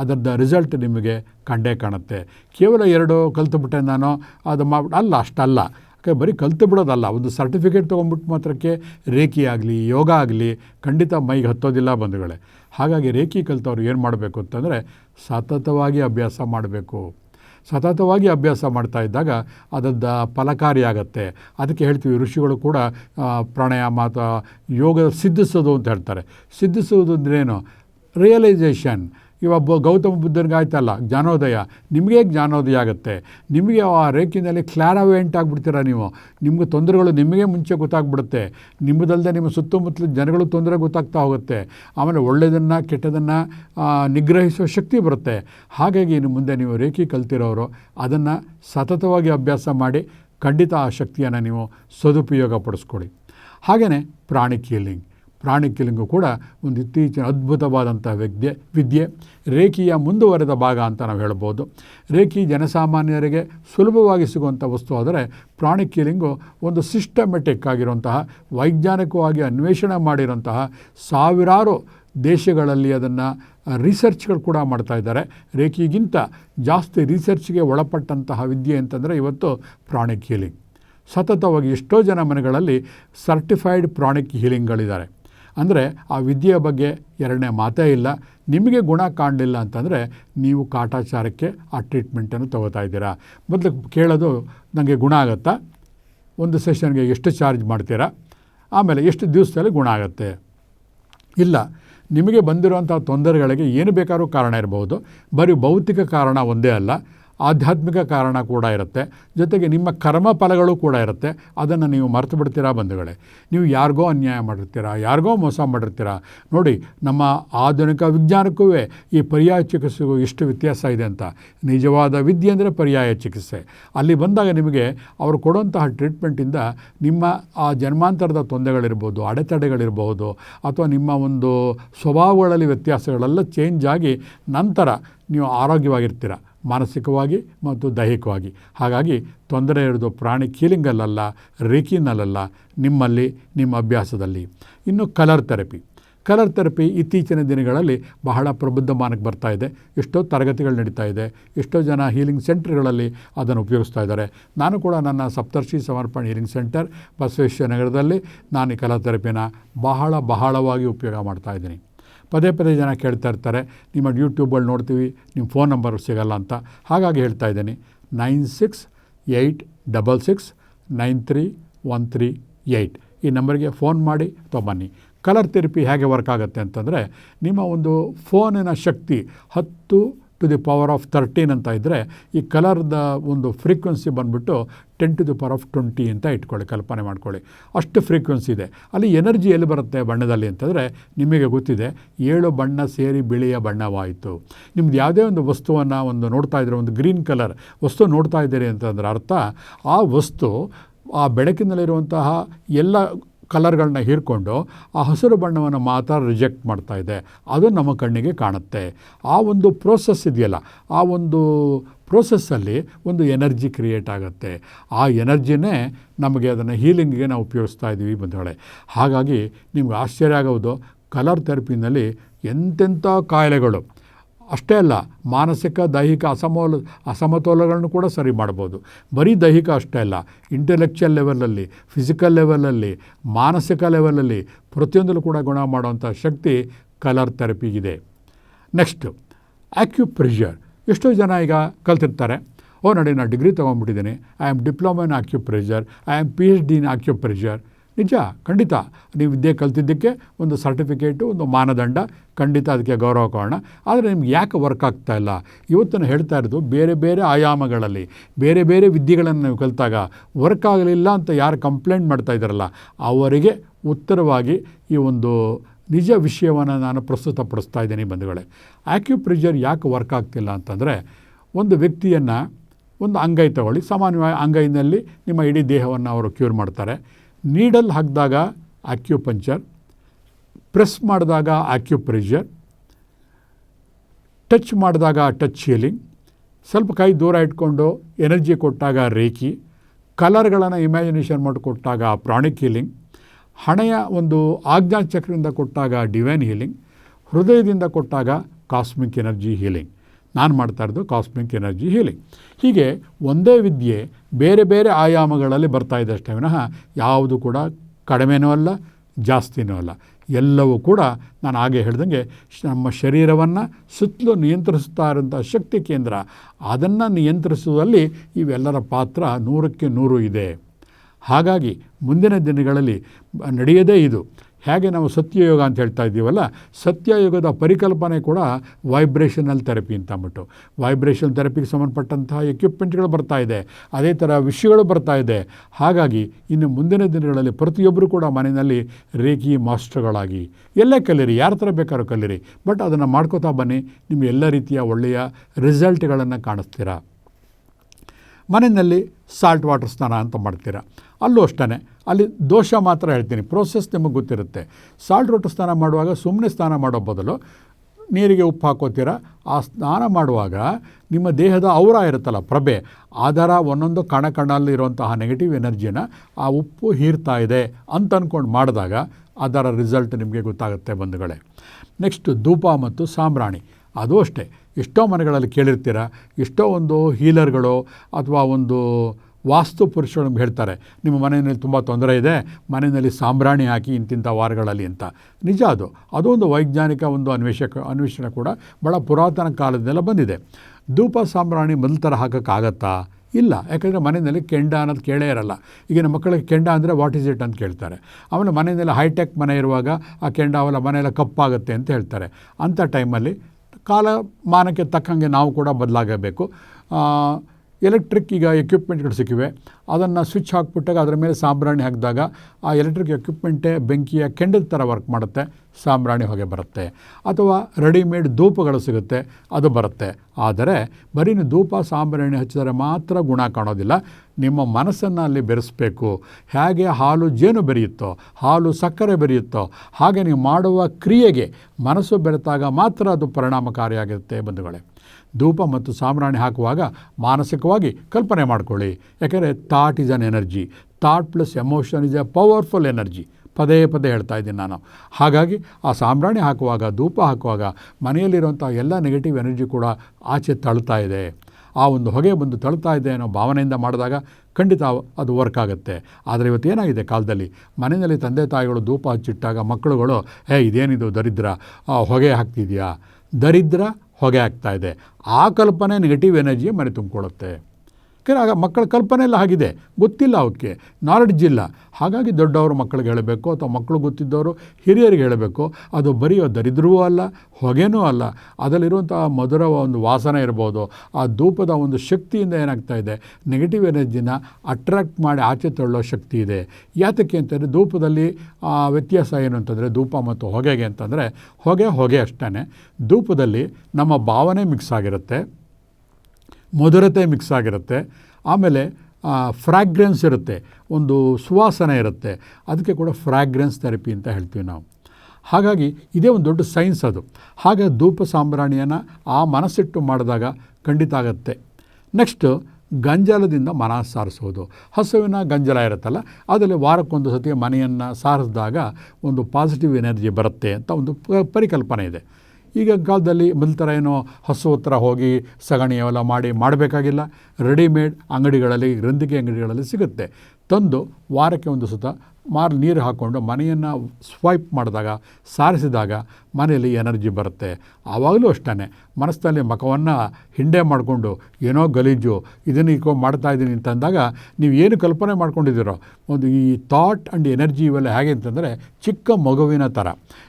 ಅದರದ ರಿಸಲ್ಟ್ ನಿಮಗೆ ಕಂಡೇ ಕಾಣುತ್ತೆ. ಕೇವಲ ಎರಡು ಕಲ್ತುಬಿಟ್ಟೆ ನಾನು, ಅದು ಮಾಡ್ಬಿಟ್ಟು ಅಲ್ಲ, ಅಷ್ಟಲ್ಲ. ಯಾಕೆ ಬರೀ ಕಲಿತು ಬಿಡೋದಲ್ಲ, ಒಂದು ಸರ್ಟಿಫಿಕೇಟ್ ತೊಗೊಂಡ್ಬಿಟ್ಟು ಮಾತ್ರಕ್ಕೆ ರೇಖಿ ಆಗಲಿ, ಯೋಗ ಆಗಲಿ, ಖಂಡಿತ ಮೈಗೆ ಹತ್ತೋದಿಲ್ಲ ಬಂಧುಗಳೇ. ಹಾಗಾಗಿ ರೇಖಿ ಕಲಿತವ್ರು ಏನು ಮಾಡಬೇಕು ಅಂತಂದರೆ ಸತತವಾಗಿ ಅಭ್ಯಾಸ ಮಾಡಬೇಕು. ಸತತವಾಗಿ ಅಭ್ಯಾಸ ಮಾಡ್ತಾ ಇದ್ದಾಗ ಅದರದ ಫಲಕಾರಿಯಾಗತ್ತೆ ಅದಕ್ಕೆ ಹೇಳ್ತೀವಿ ಋಷಿಗಳು ಕೂಡ ಪ್ರಾಣಾಯಾಮ ಅಥವಾ ಯೋಗ ಸಿದ್ಧಿಸೋದು ಅಂತ ಹೇಳ್ತಾರೆ. ಸಿದ್ಧಿಸುವುದು ಅಂದ್ರೇನು ರಿಯಲೈಸೇಷನ್. ಇವಾಗ ಗೌತಮ ಬುದ್ಧನಿಗೆ ಆಯ್ತಲ್ಲ, ಜ್ಞಾನೋದಯ. ನಿಮಗೆ ಜ್ಞಾನೋದಯ ಆಗುತ್ತೆ? ನಿಮಗೆ ಆ ರೇಖಿನಲ್ಲಿ ಕ್ಲಾರವೇಂಟ್ ಆಗಿಬಿಡ್ತೀರ ನೀವು? ನಿಮಗೆ ತೊಂದರೆಗಳು ನಿಮಗೆ ಮುಂಚೆ ಗೊತ್ತಾಗ್ಬಿಡುತ್ತೆ. ನಿಮ್ಮದಲ್ಲದೆ ನಿಮ್ಮ ಸುತ್ತಮುತ್ತಲ ಜನಗಳು ತೊಂದರೆ ಗೊತ್ತಾಗ್ತಾ ಹೋಗುತ್ತೆ. ಆಮೇಲೆ ಒಳ್ಳೆಯದನ್ನು, ಕೆಟ್ಟದನ್ನು ನಿಗ್ರಹಿಸುವ ಶಕ್ತಿ ಬರುತ್ತೆ. ಹಾಗಾಗಿ ಇನ್ನು ಮುಂದೆ ನೀವು ರೇಖಿ ಕಲ್ತಿರೋರು, ಅದನ್ನು ಸತತವಾಗಿ ಅಭ್ಯಾಸ ಮಾಡಿ ಖಂಡಿತ ಆ ಶಕ್ತಿಯನ್ನು ನೀವು ಸದುಪಯೋಗ ಪಡಿಸ್ಕೊಳ್ಳಿ. ಹಾಗೆಯೇ ಪ್ರಾಣಿಕ್ ಹೀಲಿಂಗ್ ಪ್ರಾಣಿಕ್ ಹೀಲಿಂಗು ಕೂಡ ಒಂದು ಇತ್ತೀಚಿನ ಅದ್ಭುತವಾದಂಥ ವಿದ್ಯೆ ವಿದ್ಯೆ, ರೇಖಿಯ ಮುಂದುವರೆದ ಭಾಗ ಅಂತ ನಾವು ಹೇಳ್ಬೋದು. ರೇಖಿ ಜನಸಾಮಾನ್ಯರಿಗೆ ಸುಲಭವಾಗಿ ಸಿಗುವಂಥ ವಸ್ತು ಆದರೆ ಪ್ರಾಣಿಕ್ ಹೀಲಿಂಗು ಒಂದು ಸಿಸ್ಟಮೆಟಿಕ್ ಆಗಿರುವಂತಹ, ವೈಜ್ಞಾನಿಕವಾಗಿ ಅನ್ವೇಷಣೆ ಮಾಡಿರುವಂತಹ ಸಾವಿರಾರು ದೇಶಗಳಲ್ಲಿ ಅದನ್ನು ರಿಸರ್ಚ್ಗಳು ಕೂಡ ಮಾಡ್ತಾ ಇದ್ದಾರೆ. ರೇಖಿಗಿಂತ ಜಾಸ್ತಿ ರಿಸರ್ಚ್ಗೆ ಒಳಪಟ್ಟಂತಹ ವಿದ್ಯೆ ಅಂತಂದರೆ ಇವತ್ತು ಪ್ರಾಣಿಕ್ ಹೀಲಿಂಗ್ ಸತತವಾಗಿ ಎಷ್ಟೋ ಜನ ಮನೆಗಳಲ್ಲಿ ಸರ್ಟಿಫೈಡ್ ಪ್ರಾಣಿಕ್ ಹೀಲಿಂಗ್ಗಳಿದ್ದಾರೆ. ಅಂದರೆ ಆ ವಿದ್ಯೆಯ ಬಗ್ಗೆ ಎರಡನೇ ಮಾತೇ ಇಲ್ಲ. ನಿಮಗೆ ಗುಣ ಕಾಣಲಿಲ್ಲ ಅಂತಂದರೆ ನೀವು ಕಾಟಾಚಾರಕ್ಕೆ ಆ ಟ್ರೀಟ್ಮೆಂಟನ್ನು ತಗೋತಾ ಇದ್ದೀರಾ. ಮೊದಲು ಕೇಳೋದು ನನಗೆ ಗುಣ ಆಗುತ್ತಾ? ಒಂದು ಸೆಷನ್ಗೆ ಎಷ್ಟು ಚಾರ್ಜ್ ಮಾಡ್ತೀರಾ? ಆಮೇಲೆ ಎಷ್ಟು ದಿವಸದಲ್ಲಿ ಗುಣ ಆಗುತ್ತೆ? ಇಲ್ಲ, ನಿಮಗೆ ಬಂದಿರುವಂಥ ತೊಂದರೆಗಳಿಗೆ ಏನು ಬೇಕಾದ್ರೂ ಕಾರಣ ಇರಬಹುದು ಬರೀ ಭೌತಿಕ ಕಾರಣ ಒಂದೇ ಅಲ್ಲ. ಆಧ್ಯಾತ್ಮಿಕ ಕಾರಣ ಕೂಡ ಇರುತ್ತೆ. ಜೊತೆಗೆ ನಿಮ್ಮ ಕರ್ಮ ಫಲಗಳು ಕೂಡ ಇರುತ್ತೆ. ಅದನ್ನು ನೀವು ಮರೆತು ಬಿಡ್ತೀರಾ ಬಂಧುಗಳೇ? ನೀವು ಯಾರಿಗೋ ಅನ್ಯಾಯ ಮಾಡಿರ್ತೀರಾ? ಯಾರಿಗೋ ಮೋಸ ಮಾಡಿರ್ತೀರಾ? ನೋಡಿ, ನಮ್ಮ ಆಧುನಿಕ ವಿಜ್ಞಾನಕ್ಕೂ ಈ ಪರ್ಯಾಯ ಚಿಕಿತ್ಸೆಗೂ ಎಷ್ಟು ವ್ಯತ್ಯಾಸ ಇದೆ ಅಂತ. ನಿಜವಾದ ವಿದ್ಯೆ ಅಂದರೆ ಪರ್ಯಾಯ ಚಿಕಿತ್ಸೆ. ಅಲ್ಲಿ ಬಂದಾಗ ನಿಮಗೆ ಅವರು ಕೊಡುವಂತಹ ಟ್ರೀಟ್ಮೆಂಟಿಂದ ನಿಮ್ಮ ಆ ಜನ್ಮಾಂತರದ ತೊಂದರೆಗಳಿರ್ಬೋದು, ಅಡೆತಡೆಗಳಿರ್ಬೋದು, ಅಥವಾ ನಿಮ್ಮ ಒಂದು ಸ್ವಭಾವಗಳಲ್ಲಿ ವ್ಯತ್ಯಾಸಗಳೆಲ್ಲ ಚೇಂಜ್ ಆಗಿ ನಂತರ ನೀವು ಆರೋಗ್ಯವಾಗಿರ್ತೀರ? ಮಾನಸಿಕವಾಗಿ ಮತ್ತು ದೈಹಿಕವಾಗಿ. ಹಾಗಾಗಿ ತೊಂದರೆ ಇರೋದು ಪ್ರಾಣಿ ಕೀಲಿಂಗಲ್ಲಲ್ಲ ರೇಖಿನಲ್ಲ ನಿಮ್ಮಲ್ಲಿ, ನಿಮ್ಮ ಅಭ್ಯಾಸದಲ್ಲಿ. ಇನ್ನು ಕಲರ್ ಥೆರಪಿ ಕಲರ್ ಥೆರಪಿ ಇತ್ತೀಚಿನ ದಿನಗಳಲ್ಲಿ ಬಹಳ ಪ್ರಬುದ್ಧಮಾನಕ್ಕೆ ಬರ್ತಾ ಇದೆ. ಎಷ್ಟೋ ತರಗತಿಗಳು ನಡೀತಾ ಇದೆ. ಎಷ್ಟೋ ಜನ ಹೀಲಿಂಗ್ ಸೆಂಟರ್ಗಳಲ್ಲಿ ಅದನ್ನು ಉಪಯೋಗಿಸ್ತಾ ಇದ್ದಾರೆ. ನಾನು ಕೂಡ ನನ್ನ ಸಪ್ತರ್ಷಿ ಸಮರ್ಪಣೆ ಹೀಲಿಂಗ್ ಸೆಂಟರ್ ಬಸವೇಶ್ವರ ನಗರದಲ್ಲಿ ನಾನು ಈ ಕಲರ್ ಥೆರಪಿನ ಬಹಳ ಬಹಳವಾಗಿ ಉಪಯೋಗ ಮಾಡ್ತಾ ಇದ್ದೀನಿ. ಪದೇ ಪದೇ ಜನ ಕೇಳ್ತಾ ಇರ್ತಾರೆ, ನಿಮ್ಮ ಯೂಟ್ಯೂಬಲ್ಲಿ ನೋಡ್ತೀವಿ, ನಿಮ್ಮ ಫೋನ್ ನಂಬರ್ ಸಿಗಲ್ಲ ಅಂತ. ಹಾಗಾಗಿ ಹೇಳ್ತಾ ಇದ್ದೀನಿ nine six eight double six nine three one three eight ಈ ನಂಬರ್ಗೆ ಫೋನ್ ಮಾಡಿ ಅಥವಾ ಬನ್ನಿ. ಕಲರ್ ಥೆರಪಿ ಹೇಗೆ ವರ್ಕ್ ಆಗುತ್ತೆ ಅಂತಂದರೆ, ನಿಮ್ಮ ಒಂದು ಫೋನಿನ ಶಕ್ತಿ ಹತ್ತು to the power of thirteen ಅಂತ ಇದ್ದರೆ ಈ ಕಲರ್ದ ಒಂದು ಫ್ರೀಕ್ವೆನ್ಸಿ ಬಂದುಬಿಟ್ಟು ten to the power of twenty ಅಂತ ಇಟ್ಕೊಳ್ಳಿ, ಕಲ್ಪನೆ ಮಾಡ್ಕೊಳ್ಳಿ. ಅಷ್ಟು ಫ್ರೀಕ್ವೆನ್ಸಿ ಇದೆ. ಅಲ್ಲಿ ಎನರ್ಜಿ ಎಲ್ಲಿ ಬರುತ್ತೆ ಬಣ್ಣದಲ್ಲಿ ಅಂತಂದರೆ, ನಿಮಗೆ ಗೊತ್ತಿದೆ, ಏಳು ಬಣ್ಣ ಸೇರಿ ಬಿಳಿಯ ಬಣ್ಣವಾಯಿತು. ನಿಮ್ದು ಯಾವುದೇ ಒಂದು ವಸ್ತುವನ್ನು ಒಂದು ನೋಡ್ತಾ ಇದ್ದರೆ ಒಂದು ಗ್ರೀನ್ ಕಲರ್ ವಸ್ತು ನೋಡ್ತಾ ಇದ್ದೀರಿ ಅಂತಂದ್ರೆ ಅರ್ಥ, ಆ ವಸ್ತು ಆ ಬೆಳಕಿನಲ್ಲಿರುವಂತಹ ಎಲ್ಲ ಕಲರ್ಗಳನ್ನ ಹೀರ್ಕೊಂಡು ಆ ಹಸಿರು ಬಣ್ಣವನ್ನು ಮಾತ್ರ ರಿಜೆಕ್ಟ್ ಮಾಡ್ತಾ ಇದೆ. ಅದು ನಮ್ಮ ಕಣ್ಣಿಗೆ ಕಾಣುತ್ತೆ. ಆ ಒಂದು ಪ್ರೋಸೆಸ್ ಇದೆಯಲ್ಲ, ಆ ಒಂದು ಪ್ರೋಸೆಸ್ಸಲ್ಲಿ ಒಂದು ಎನರ್ಜಿ ಕ್ರಿಯೇಟ್ ಆಗುತ್ತೆ. ಆ ಎನರ್ಜಿನೇ ನಮಗೆ ಅದನ್ನು ಹೀಲಿಂಗ್ಗೆ ನಾವು ಉಪಯೋಗಿಸ್ತಾ ಇದ್ದೀವಿ ಬಂಧುಗಳೇ. ಹಾಗಾಗಿ ನಿಮ್ಗೆ ಆಶ್ಚರ್ಯ ಆಗೋದು ಕಲರ್ ಥೆರಪಿನಲ್ಲಿ ಎಂತೆಂಥ ಕಾಯಿಲೆಗಳು. ಅಷ್ಟೇ ಅಲ್ಲ, ಮಾನಸಿಕ, ದೈಹಿಕ ಅಸಮೋಲ, ಅಸಮತೋಲಗಳನ್ನು ಕೂಡ ಸರಿ ಮಾಡ್ಬೋದು. ಬರೀ ದೈಹಿಕ ಅಷ್ಟೇ ಅಲ್ಲ ಇಂಟೆಲೆಕ್ಚುಯಲ್ ಲೆವೆಲಲ್ಲಿ ಫಿಸಿಕಲ್ ಲೆವೆಲಲ್ಲಿ ಮಾನಸಿಕ ಲೆವೆಲಲ್ಲಿ ಪ್ರತಿಯೊಂದಲ್ಲೂ ಕೂಡ ಗುಣ ಮಾಡುವಂಥ ಶಕ್ತಿ ಕಲರ್ ಥೆರಪಿಗಿದೆ ನೆಕ್ಸ್ಟು ಆಕ್ಯುಪ್ರೆಷರ್ ಎಷ್ಟೋ ಜನ ಈಗ ಕಲ್ತಿರ್ತಾರೆ, ಓ ನೋಡಿ ನಾನು degree ತೊಗೊಂಡ್ಬಿಟ್ಟಿದ್ದೀನಿ I am diploma in acupressure I am P H D in acupressure ನಿಜ, ಖಂಡಿತ. ನೀವು ವಿದ್ಯೆ ಕಲ್ತಿದ್ದಕ್ಕೆ ಒಂದು ಸರ್ಟಿಫಿಕೇಟು ಒಂದು ಮಾನದಂಡ, ಖಂಡಿತ ಅದಕ್ಕೆ ಗೌರವ ಕೊಡೋಣ ಆದರೆ ನಿಮ್ಗೆ ಯಾಕೆ ವರ್ಕ್ ಆಗ್ತಾ ಇಲ್ಲ? ಇವತ್ತು ನಾನು ಹೇಳ್ತಾ ಇರೋದು ಬೇರೆ ಬೇರೆ ಆಯಾಮಗಳಲ್ಲಿ, ಬೇರೆ ಬೇರೆ ವಿದ್ಯೆಗಳನ್ನು ನೀವು ಕಲಿತಾಗ ವರ್ಕ್ ಆಗಲಿಲ್ಲ ಅಂತ ಯಾರು ಕಂಪ್ಲೇಂಟ್ ಮಾಡ್ತಾ ಇದ್ದಾರಲ್ಲ, ಅವರಿಗೆ ಉತ್ತರವಾಗಿ ಈ ಒಂದು ನಿಜ ವಿಷಯವನ್ನು ನಾನು ಪ್ರಸ್ತುತಪಡಿಸ್ತಾ ಇದ್ದೀನಿ ಬಂಧುಗಳೇ. ಆ್ಯಕ್ಯುಪ್ರೆಷರ್ ಯಾಕೆ ವರ್ಕ್ ಆಗ್ತಿಲ್ಲ ಅಂತಂದರೆ, ಒಂದು ವ್ಯಕ್ತಿಯನ್ನು ಒಂದು ಅಂಗೈ ತಗೊಳ್ಳಿ, ಸಾಮಾನ್ಯವಾಗಿ ಅಂಗೈನಲ್ಲಿ ನಿಮ್ಮ ಇಡೀ ದೇಹವನ್ನು ಅವರು ಕ್ಯೂರ್ ಮಾಡ್ತಾರೆ. ನೀಡಲ್ ಹಾಕಿದಾಗ ಆಕ್ಯುಪಂಚರ್ ಪ್ರೆಸ್ ಮಾಡಿದಾಗ ಆಕ್ಯುಪ್ರೆಷರ್ ಟಚ್ ಮಾಡಿದಾಗ ಟಚ್ ಹೀಲಿಂಗ್ ಸ್ವಲ್ಪ ಕೈ ದೂರ ಇಟ್ಕೊಂಡು ಎನರ್ಜಿ ಕೊಟ್ಟಾಗ ರೇಖಿ ಕಲರ್ಗಳನ್ನು ಇಮ್ಯಾಜಿನೇಷನ್ ಮಾಡಿಕೊಟ್ಟಾಗ ಪ್ರಾಣಿಕ್ ಹೀಲಿಂಗ್ ಹಣೆಯ ಒಂದು ಆಜ್ಞಾ ಚಕ್ರದಿಂದ ಕೊಟ್ಟಾಗ ಡಿವೈನ್ ಹೀಲಿಂಗ್ ಹೃದಯದಿಂದ ಕೊಟ್ಟಾಗ ಕಾಸ್ಮಿಕ್ ಎನರ್ಜಿ ಹೀಲಿಂಗ್ ನಾನು ಮಾಡ್ತಾ ಇರೋದು ಕಾಸ್ಮಿಕ್ ಎನರ್ಜಿ ಹೀಲಿಂಗ್. ಹೀಗೆ ಒಂದೇ ವಿದ್ಯೆ ಬೇರೆ ಬೇರೆ ಆಯಾಮಗಳಲ್ಲಿ ಬರ್ತಾ ಇದೆ ಅಷ್ಟೇ ವಿನಃ ಯಾವುದು ಕೂಡ ಕಡಿಮೆನೂ ಅಲ್ಲ, ಜಾಸ್ತಿನೂ ಅಲ್ಲ. ಎಲ್ಲವೂ ಕೂಡ ನಾನು ಹಾಗೆ ಹೇಳ್ದಂಗೆ ನಮ್ಮ ಶರೀರವನ್ನು ಸುತ್ತಲೂ ನಿಯಂತ್ರಿಸ್ತಾ ಇರೋಂಥ ಶಕ್ತಿ ಕೇಂದ್ರ, ಅದನ್ನು ನಿಯಂತ್ರಿಸುವಲ್ಲಿ ಇವೆಲ್ಲರ ಪಾತ್ರ ನೂರಕ್ಕೆ ನೂರು ಇದೆ. ಹಾಗಾಗಿ ಮುಂದಿನ ದಿನಗಳಲ್ಲಿ ನಡೆಯದೇ ಇದು. ಹೇಗೆ ನಾವು ಸತ್ಯಯೋಗ ಅಂತ ಹೇಳ್ತಾ ಇದ್ದೀವಲ್ಲ, ಸತ್ಯಯುಗದ ಪರಿಕಲ್ಪನೆ ಕೂಡ ವೈಬ್ರೇಷನಲ್ ಥೆರಪಿ ಅಂತ ಅಂದ್ಬಿಟ್ಟು. ವೈಬ್ರೇಷನ್ ಥೆರಪಿಗೆ ಸಂಬಂಧಪಟ್ಟಂತಹ ಎಕ್ವಿಪ್ಮೆಂಟ್ಗಳು ಬರ್ತಾ ಇದೆ, ಅದೇ ಥರ ವಿಷಯಗಳು ಬರ್ತಾ ಇದೆ. ಹಾಗಾಗಿ ಇನ್ನು ಮುಂದಿನ ದಿನಗಳಲ್ಲಿ ಪ್ರತಿಯೊಬ್ಬರು ಕೂಡ ಮನೆಯಲ್ಲಿ ರೇಖಿ ಮಾಸ್ಟರ್ಗಳಾಗಿ, ಎಲ್ಲೇ ಕಲೀರಿ, ಯಾರ ಥರ ಬೇಕಾದ್ರೂ ಕಲೀರಿ, ಬಟ್ ಅದನ್ನು ಮಾಡ್ಕೋತಾ ಬನ್ನಿ ನಿಮಗೆ ಎಲ್ಲ ರೀತಿಯ ಒಳ್ಳೆಯ ರಿಸಲ್ಟ್ಗಳನ್ನು ಕಾಣಿಸ್ತೀರಾ? ಮನೆಯಲ್ಲಿ ಸಾಲ್ಟ್ ವಾಟರ್ ಸ್ನಾನ ಅಂತ ಮಾಡ್ತೀರಾ? ಅಲ್ಲೂ ಅಷ್ಟೇ ಅಲ್ಲಿ ದೋಷ ಮಾತ್ರ ಹೇಳ್ತೀನಿ. ಪ್ರೋಸೆಸ್ ನಿಮಗೆ ಗೊತ್ತಿರುತ್ತೆ. ಸಾಲ್ಟ್ ವಾಟರ್ ಸ್ನಾನ ಮಾಡುವಾಗ ಸುಮ್ಮನೆ ಸ್ನಾನ ಮಾಡೋ ಬದಲು ನೀರಿಗೆ ಉಪ್ಪು ಹಾಕೋತೀರಾ? ಆ ಸ್ನಾನ ಮಾಡುವಾಗ ನಿಮ್ಮ ದೇಹದ ಔರ ಇರುತ್ತಲ್ಲ, ಪ್ರಭೆ ಅದರ ಒಂದೊಂದು ಕಣ ಕಣಲ್ಲಿರುವಂತಹ ನೆಗೆಟಿವ್ ಎನರ್ಜಿನ ಆ ಉಪ್ಪು ಹೀರ್ತಾ ಇದೆ ಅಂತ ಅಂದ್ಕೊಂಡು ಮಾಡಿದಾಗ ಅದರ ರಿಸಲ್ಟ್ ನಿಮಗೆ ಗೊತ್ತಾಗುತ್ತೆ ಬಂಧುಗಳೇ. ನೆಕ್ಸ್ಟ್ ಧೂಪ ಮತ್ತು ಸಾಂಬ್ರಾಣಿ. ಅದು ಅಷ್ಟೇ. ಎಷ್ಟೋ ಮನೆಗಳಲ್ಲಿ ಕೇಳಿರ್ತೀರ, ಎಷ್ಟೋ ಒಂದು ಹೀಲರ್ಗಳು ಅಥವಾ ಒಂದು ವಾಸ್ತು ಪುರುಷರು ನಮ್ಗೆ ಹೇಳ್ತಾರೆ, ನಿಮ್ಮ ಮನೆಯಲ್ಲಿ ತುಂಬ ತೊಂದರೆ ಇದೆ, ಮನೆಯಲ್ಲಿ ಸಾಂಬ್ರಾಣಿ ಹಾಕಿ ಇಂತಿಂಥ ವಾರಗಳಲ್ಲಿ ಅಂತ. ನಿಜ ಅದು. ಅದೊಂದು ವೈಜ್ಞಾನಿಕ ಒಂದು ಅನ್ವೇಷಕ, ಅನ್ವೇಷಣೆ ಕೂಡ ಭಾಳ ಪುರಾತನ ಕಾಲದೆಲ್ಲ ಬಂದಿದೆ. ಧೂಪ ಸಾಂಬ್ರಾಣಿ ಮೊದಲ ಥರ ಹಾಕೋಕ್ಕಾಗತ್ತಾ? ಇಲ್ಲ. ಯಾಕಂದರೆ ಮನೆಯಲ್ಲಿ ಕೆಂಡ ಅನ್ನೋದು ಕೇಳೇ ಇರಲ್ಲ. ಈಗ ನಮ್ಮ ಮಕ್ಕಳಿಗೆ ಕೆಂಡ ಅಂದರೆ ವಾಟ್ ಈಸ್ ಇಟ್ ಅಂತ ಕೇಳ್ತಾರೆ. ಆಮೇಲೆ ಮನೆಯಲ್ಲಿ ಹೈಟೆಕ್ ಮನೆ ಇರುವಾಗ ಆ ಕೆಂಡ ಅವೆಲ್ಲ ಮನೆಯೆಲ್ಲ ಕಪ್ಪಾಗುತ್ತೆ ಅಂತ ಹೇಳ್ತಾರೆ. ಅಂಥ ಟೈಮಲ್ಲಿ ಕಾಲಮಾನಕ್ಕೆ ತಕ್ಕಂಗೆ ನಾವು ಕೂಡ ಬದಲಾಗಬೇಕು. ಎಲೆಕ್ಟ್ರಿಕ್ ಈಗ ಎಕ್ವಿಪ್ಮೆಂಟ್ಗಳು ಸಿಕ್ಕಿವೆ. ಅದನ್ನು ಸ್ವಿಚ್ ಹಾಕ್ಬಿಟ್ಟಾಗ ಅದರ ಮೇಲೆ ಸಾಂಬ್ರಾಣಿ ಹಾಕಿದಾಗ ಆ ಎಲೆಕ್ಟ್ರಿಕ್ ಎಕ್ವಿಪ್ಮೆಂಟೇ ಬೆಂಕಿಯ ಕೆಂಡದ ಥರ ವರ್ಕ್ ಮಾಡುತ್ತೆ. ಸಾಂಬ್ರಾಣಿ ಹೊಗೆ ಬರುತ್ತೆ. ಅಥವಾ ರೆಡಿಮೇಡ್ ಧೂಪಗಳು ಸಿಗುತ್ತೆ. ಅದು ಬರುತ್ತೆ. ಆದರೆ ಬರೀ ಧೂಪ, ಸಾಂಬ್ರಾಣಿ ಹಚ್ಚಿದರೆ ಮಾತ್ರ ಗುಣ ಕಾಣೋದಿಲ್ಲ. ನಿಮ್ಮ ಮನಸ್ಸನ್ನು ಅಲ್ಲಿ ಬೆರೆಸಬೇಕು. ಹೇಗೆ ಹಾಲು ಜೇನು ಬೆರೆಯುತ್ತೋ, ಹಾಲು ಸಕ್ಕರೆ ಬೆರೆಯುತ್ತೋ, ಹಾಗೆ ನೀವು ಮಾಡುವ ಕ್ರಿಯೆಗೆ ಮನಸ್ಸು ಬೆರೆತಾಗ ಮಾತ್ರ ಅದು ಪರಿಣಾಮಕಾರಿಯಾಗಿರುತ್ತೆ ಬಂಧುಗಳೇ. ಧೂಪ ಮತ್ತು ಸಾಮ್ರಾಣಿ ಹಾಕುವಾಗ ಮಾನಸಿಕವಾಗಿ ಕಲ್ಪನೆ ಮಾಡಿಕೊಳ್ಳಿ. ಯಾಕೆಂದರೆ thought is an energy thought plus emotion is a powerful energy ಪದೇ ಪದೇ ಹೇಳ್ತಾ ಇದ್ದೀನಿ ನಾನು. ಹಾಗಾಗಿ ಆ ಸಾಂಬ್ರಾಣಿ ಹಾಕುವಾಗ, ಧೂಪ ಹಾಕುವಾಗ ಮನೆಯಲ್ಲಿರುವಂಥ ಎಲ್ಲ ನೆಗೆಟಿವ್ ಎನರ್ಜಿ ಕೂಡ ಆಚೆ ತಳ್ತಾ ಇದೆ. ಆ ಒಂದು ಹೊಗೆ ಬಂದು ತಳ್ತಾ ಇದೆ ಅನ್ನೋ ಭಾವನೆಯಿಂದ ಮಾಡಿದಾಗ ಖಂಡಿತ ಅದು ವರ್ಕ್ ಆಗುತ್ತೆ. ಆದರೆ ಇವತ್ತು ಏನಾಗಿದೆ ಕಾಲದಲ್ಲಿ? ಮನೆಯಲ್ಲಿ ತಂದೆ ತಾಯಿಗಳು ಧೂಪ ಹಚ್ಚಿಟ್ಟಾಗ ಮಕ್ಕಳುಗಳು ಹೇ ಇದೇನಿದು ದರಿದ್ರ? ಹೊಗೆ ಹಾಕ್ತಿದೆಯಾ? ದರಿದ್ರ ಹೊಗೆ ಆಗ್ತಾ ಇದೆ. ಆ ಕಲ್ಪನೆ ನೆಗೆಟಿವ್ ಎನರ್ಜಿ ಮನೆ ತುಂಬಿಕೊಳ್ಳುತ್ತೆ. ಆಗ ಮಕ್ಕಳ ಕಲ್ಪನೆ ಎಲ್ಲ ಆಗಿದೆ. ಗೊತ್ತಿಲ್ಲ ಅವಕ್ಕೆ. ನಾಲೆಡ್ಜ್ ಇಲ್ಲ. ಹಾಗಾಗಿ ದೊಡ್ಡವರು ಮಕ್ಕಳಿಗೆ ಹೇಳಬೇಕು ಅಥವಾ ಮಕ್ಕಳು ಗೊತ್ತಿದ್ದವರು ಹಿರಿಯರಿಗೆ ಹೇಳಬೇಕು. ಅದು ಬರೀ ದರಿದ್ರವೂ ಅಲ್ಲ, ಹೊಗೆನೂ ಅಲ್ಲ. ಅದರಲ್ಲಿರುವಂಥ ಮಧುರ ಒಂದು ವಾಸನೆ ಇರ್ಬೋದು. ಆ ಧೂಪದ ಒಂದು ಶಕ್ತಿಯಿಂದ ಏನಾಗ್ತಾ ಇದೆ? ನೆಗೆಟಿವ್ ಎನರ್ಜಿನ ಅಟ್ರಾಕ್ಟ್ ಮಾಡಿ ಆಚೆ ತಳ್ಳೋ ಶಕ್ತಿ ಇದೆ. ಯಾತಕ್ಕೆ ಅಂತಂದರೆ ಧೂಪದಲ್ಲಿ ಆ ವ್ಯತ್ಯಾಸ ಏನು ಅಂತಂದರೆ ಧೂಪ ಮತ್ತು ಹೊಗೆಗೆ ಅಂತಂದರೆ ಹೊಗೆ ಹೊಗೆ ಅಷ್ಟೇ ಧೂಪದಲ್ಲಿ ನಮ್ಮ ಭಾವನೆ ಮಿಕ್ಸ್ ಆಗಿರುತ್ತೆ. ಮಧುರತೆ ಮಿಕ್ಸ್ ಆಗಿರುತ್ತೆ. ಆಮೇಲೆ ಫ್ರ್ಯಾಗ್ರೆನ್ಸ್ ಇರುತ್ತೆ. ಒಂದು ಸುವಾಸನೆ ಇರುತ್ತೆ. ಅದಕ್ಕೆ ಕೂಡ ಫ್ರ್ಯಾಗ್ರೆನ್ಸ್ ಥೆರಪಿ ಅಂತ ಹೇಳ್ತೀವಿ ನಾವು. ಹಾಗಾಗಿ ಇದೇ ಒಂದು ದೊಡ್ಡ ಸೈನ್ಸ್ ಅದು. ಹಾಗೆ ಧೂಪ ಸಾಂಬ್ರಾಣಿಯನ್ನು ಆ ಮನಸ್ಸಿಟ್ಟು ಮಾಡಿದಾಗ ಖಂಡಿತ ಆಗುತ್ತೆ. ನೆಕ್ಸ್ಟು ಗಂಜಲದಿಂದ ಮನ ಸಾರಿಸೋದು. ಹಸುವಿನ ಗಂಜಲ ಇರುತ್ತಲ್ಲ, ಅದರಲ್ಲಿ ವಾರಕ್ಕೊಂದು ಸತಿ ಮನೆಯನ್ನು ಸಾರಿಸಿದಾಗ ಒಂದು ಪಾಸಿಟಿವ್ ಎನರ್ಜಿ ಬರುತ್ತೆ ಅಂತ ಒಂದು ಪರಿಕಲ್ಪನೆ ಇದೆ. ಈಗ ಕಾಲದಲ್ಲಿ ಮೊದಲ ಏನೋ ಹಸು ಹತ್ರ ಹೋಗಿ ಸಗಣಿ ಅವೆಲ್ಲ ಮಾಡಿ ಮಾಡಬೇಕಾಗಿಲ್ಲ. ರೆಡಿಮೇಡ್ ಅಂಗಡಿಗಳಲ್ಲಿ ರಂದಿಗೆ ಅಂಗಡಿಗಳಲ್ಲಿ ಸಿಗುತ್ತೆ. ತಂದು ವಾರಕ್ಕೆ ಒಂದು ಸುತ್ತ ಮಾರು ನೀರು ಹಾಕ್ಕೊಂಡು ಮನೆಯನ್ನು ಸ್ವೈಪ್ ಮಾಡಿದಾಗ, ಸಾರಿಸಿದಾಗ ಮನೆಯಲ್ಲಿ ಎನರ್ಜಿ ಬರುತ್ತೆ. ಆವಾಗಲೂ ಅಷ್ಟೇ ಮನಸ್ಸಿನಲ್ಲಿ ಮಖವನ್ನು ಹಿಂಡೆ ಮಾಡಿಕೊಂಡು, ಏನೋ ಗಲೀಜು, ಇದನ್ನು ಈಗ ಮಾಡ್ತಾ ಇದ್ದೀನಿ ಅಂತಂದಾಗ ನೀವು ಏನು ಕಲ್ಪನೆ ಮಾಡ್ಕೊಂಡಿದ್ದೀರೋ, ಒಂದು ಈ ಥಾಟ್ ಆ್ಯಂಡ್ ಎನರ್ಜಿ ಇವೆಲ್ಲ ಹೇಗೆ ಅಂತಂದರೆ ಚಿಕ್ಕ ಮಗುವಿನ ಥರ.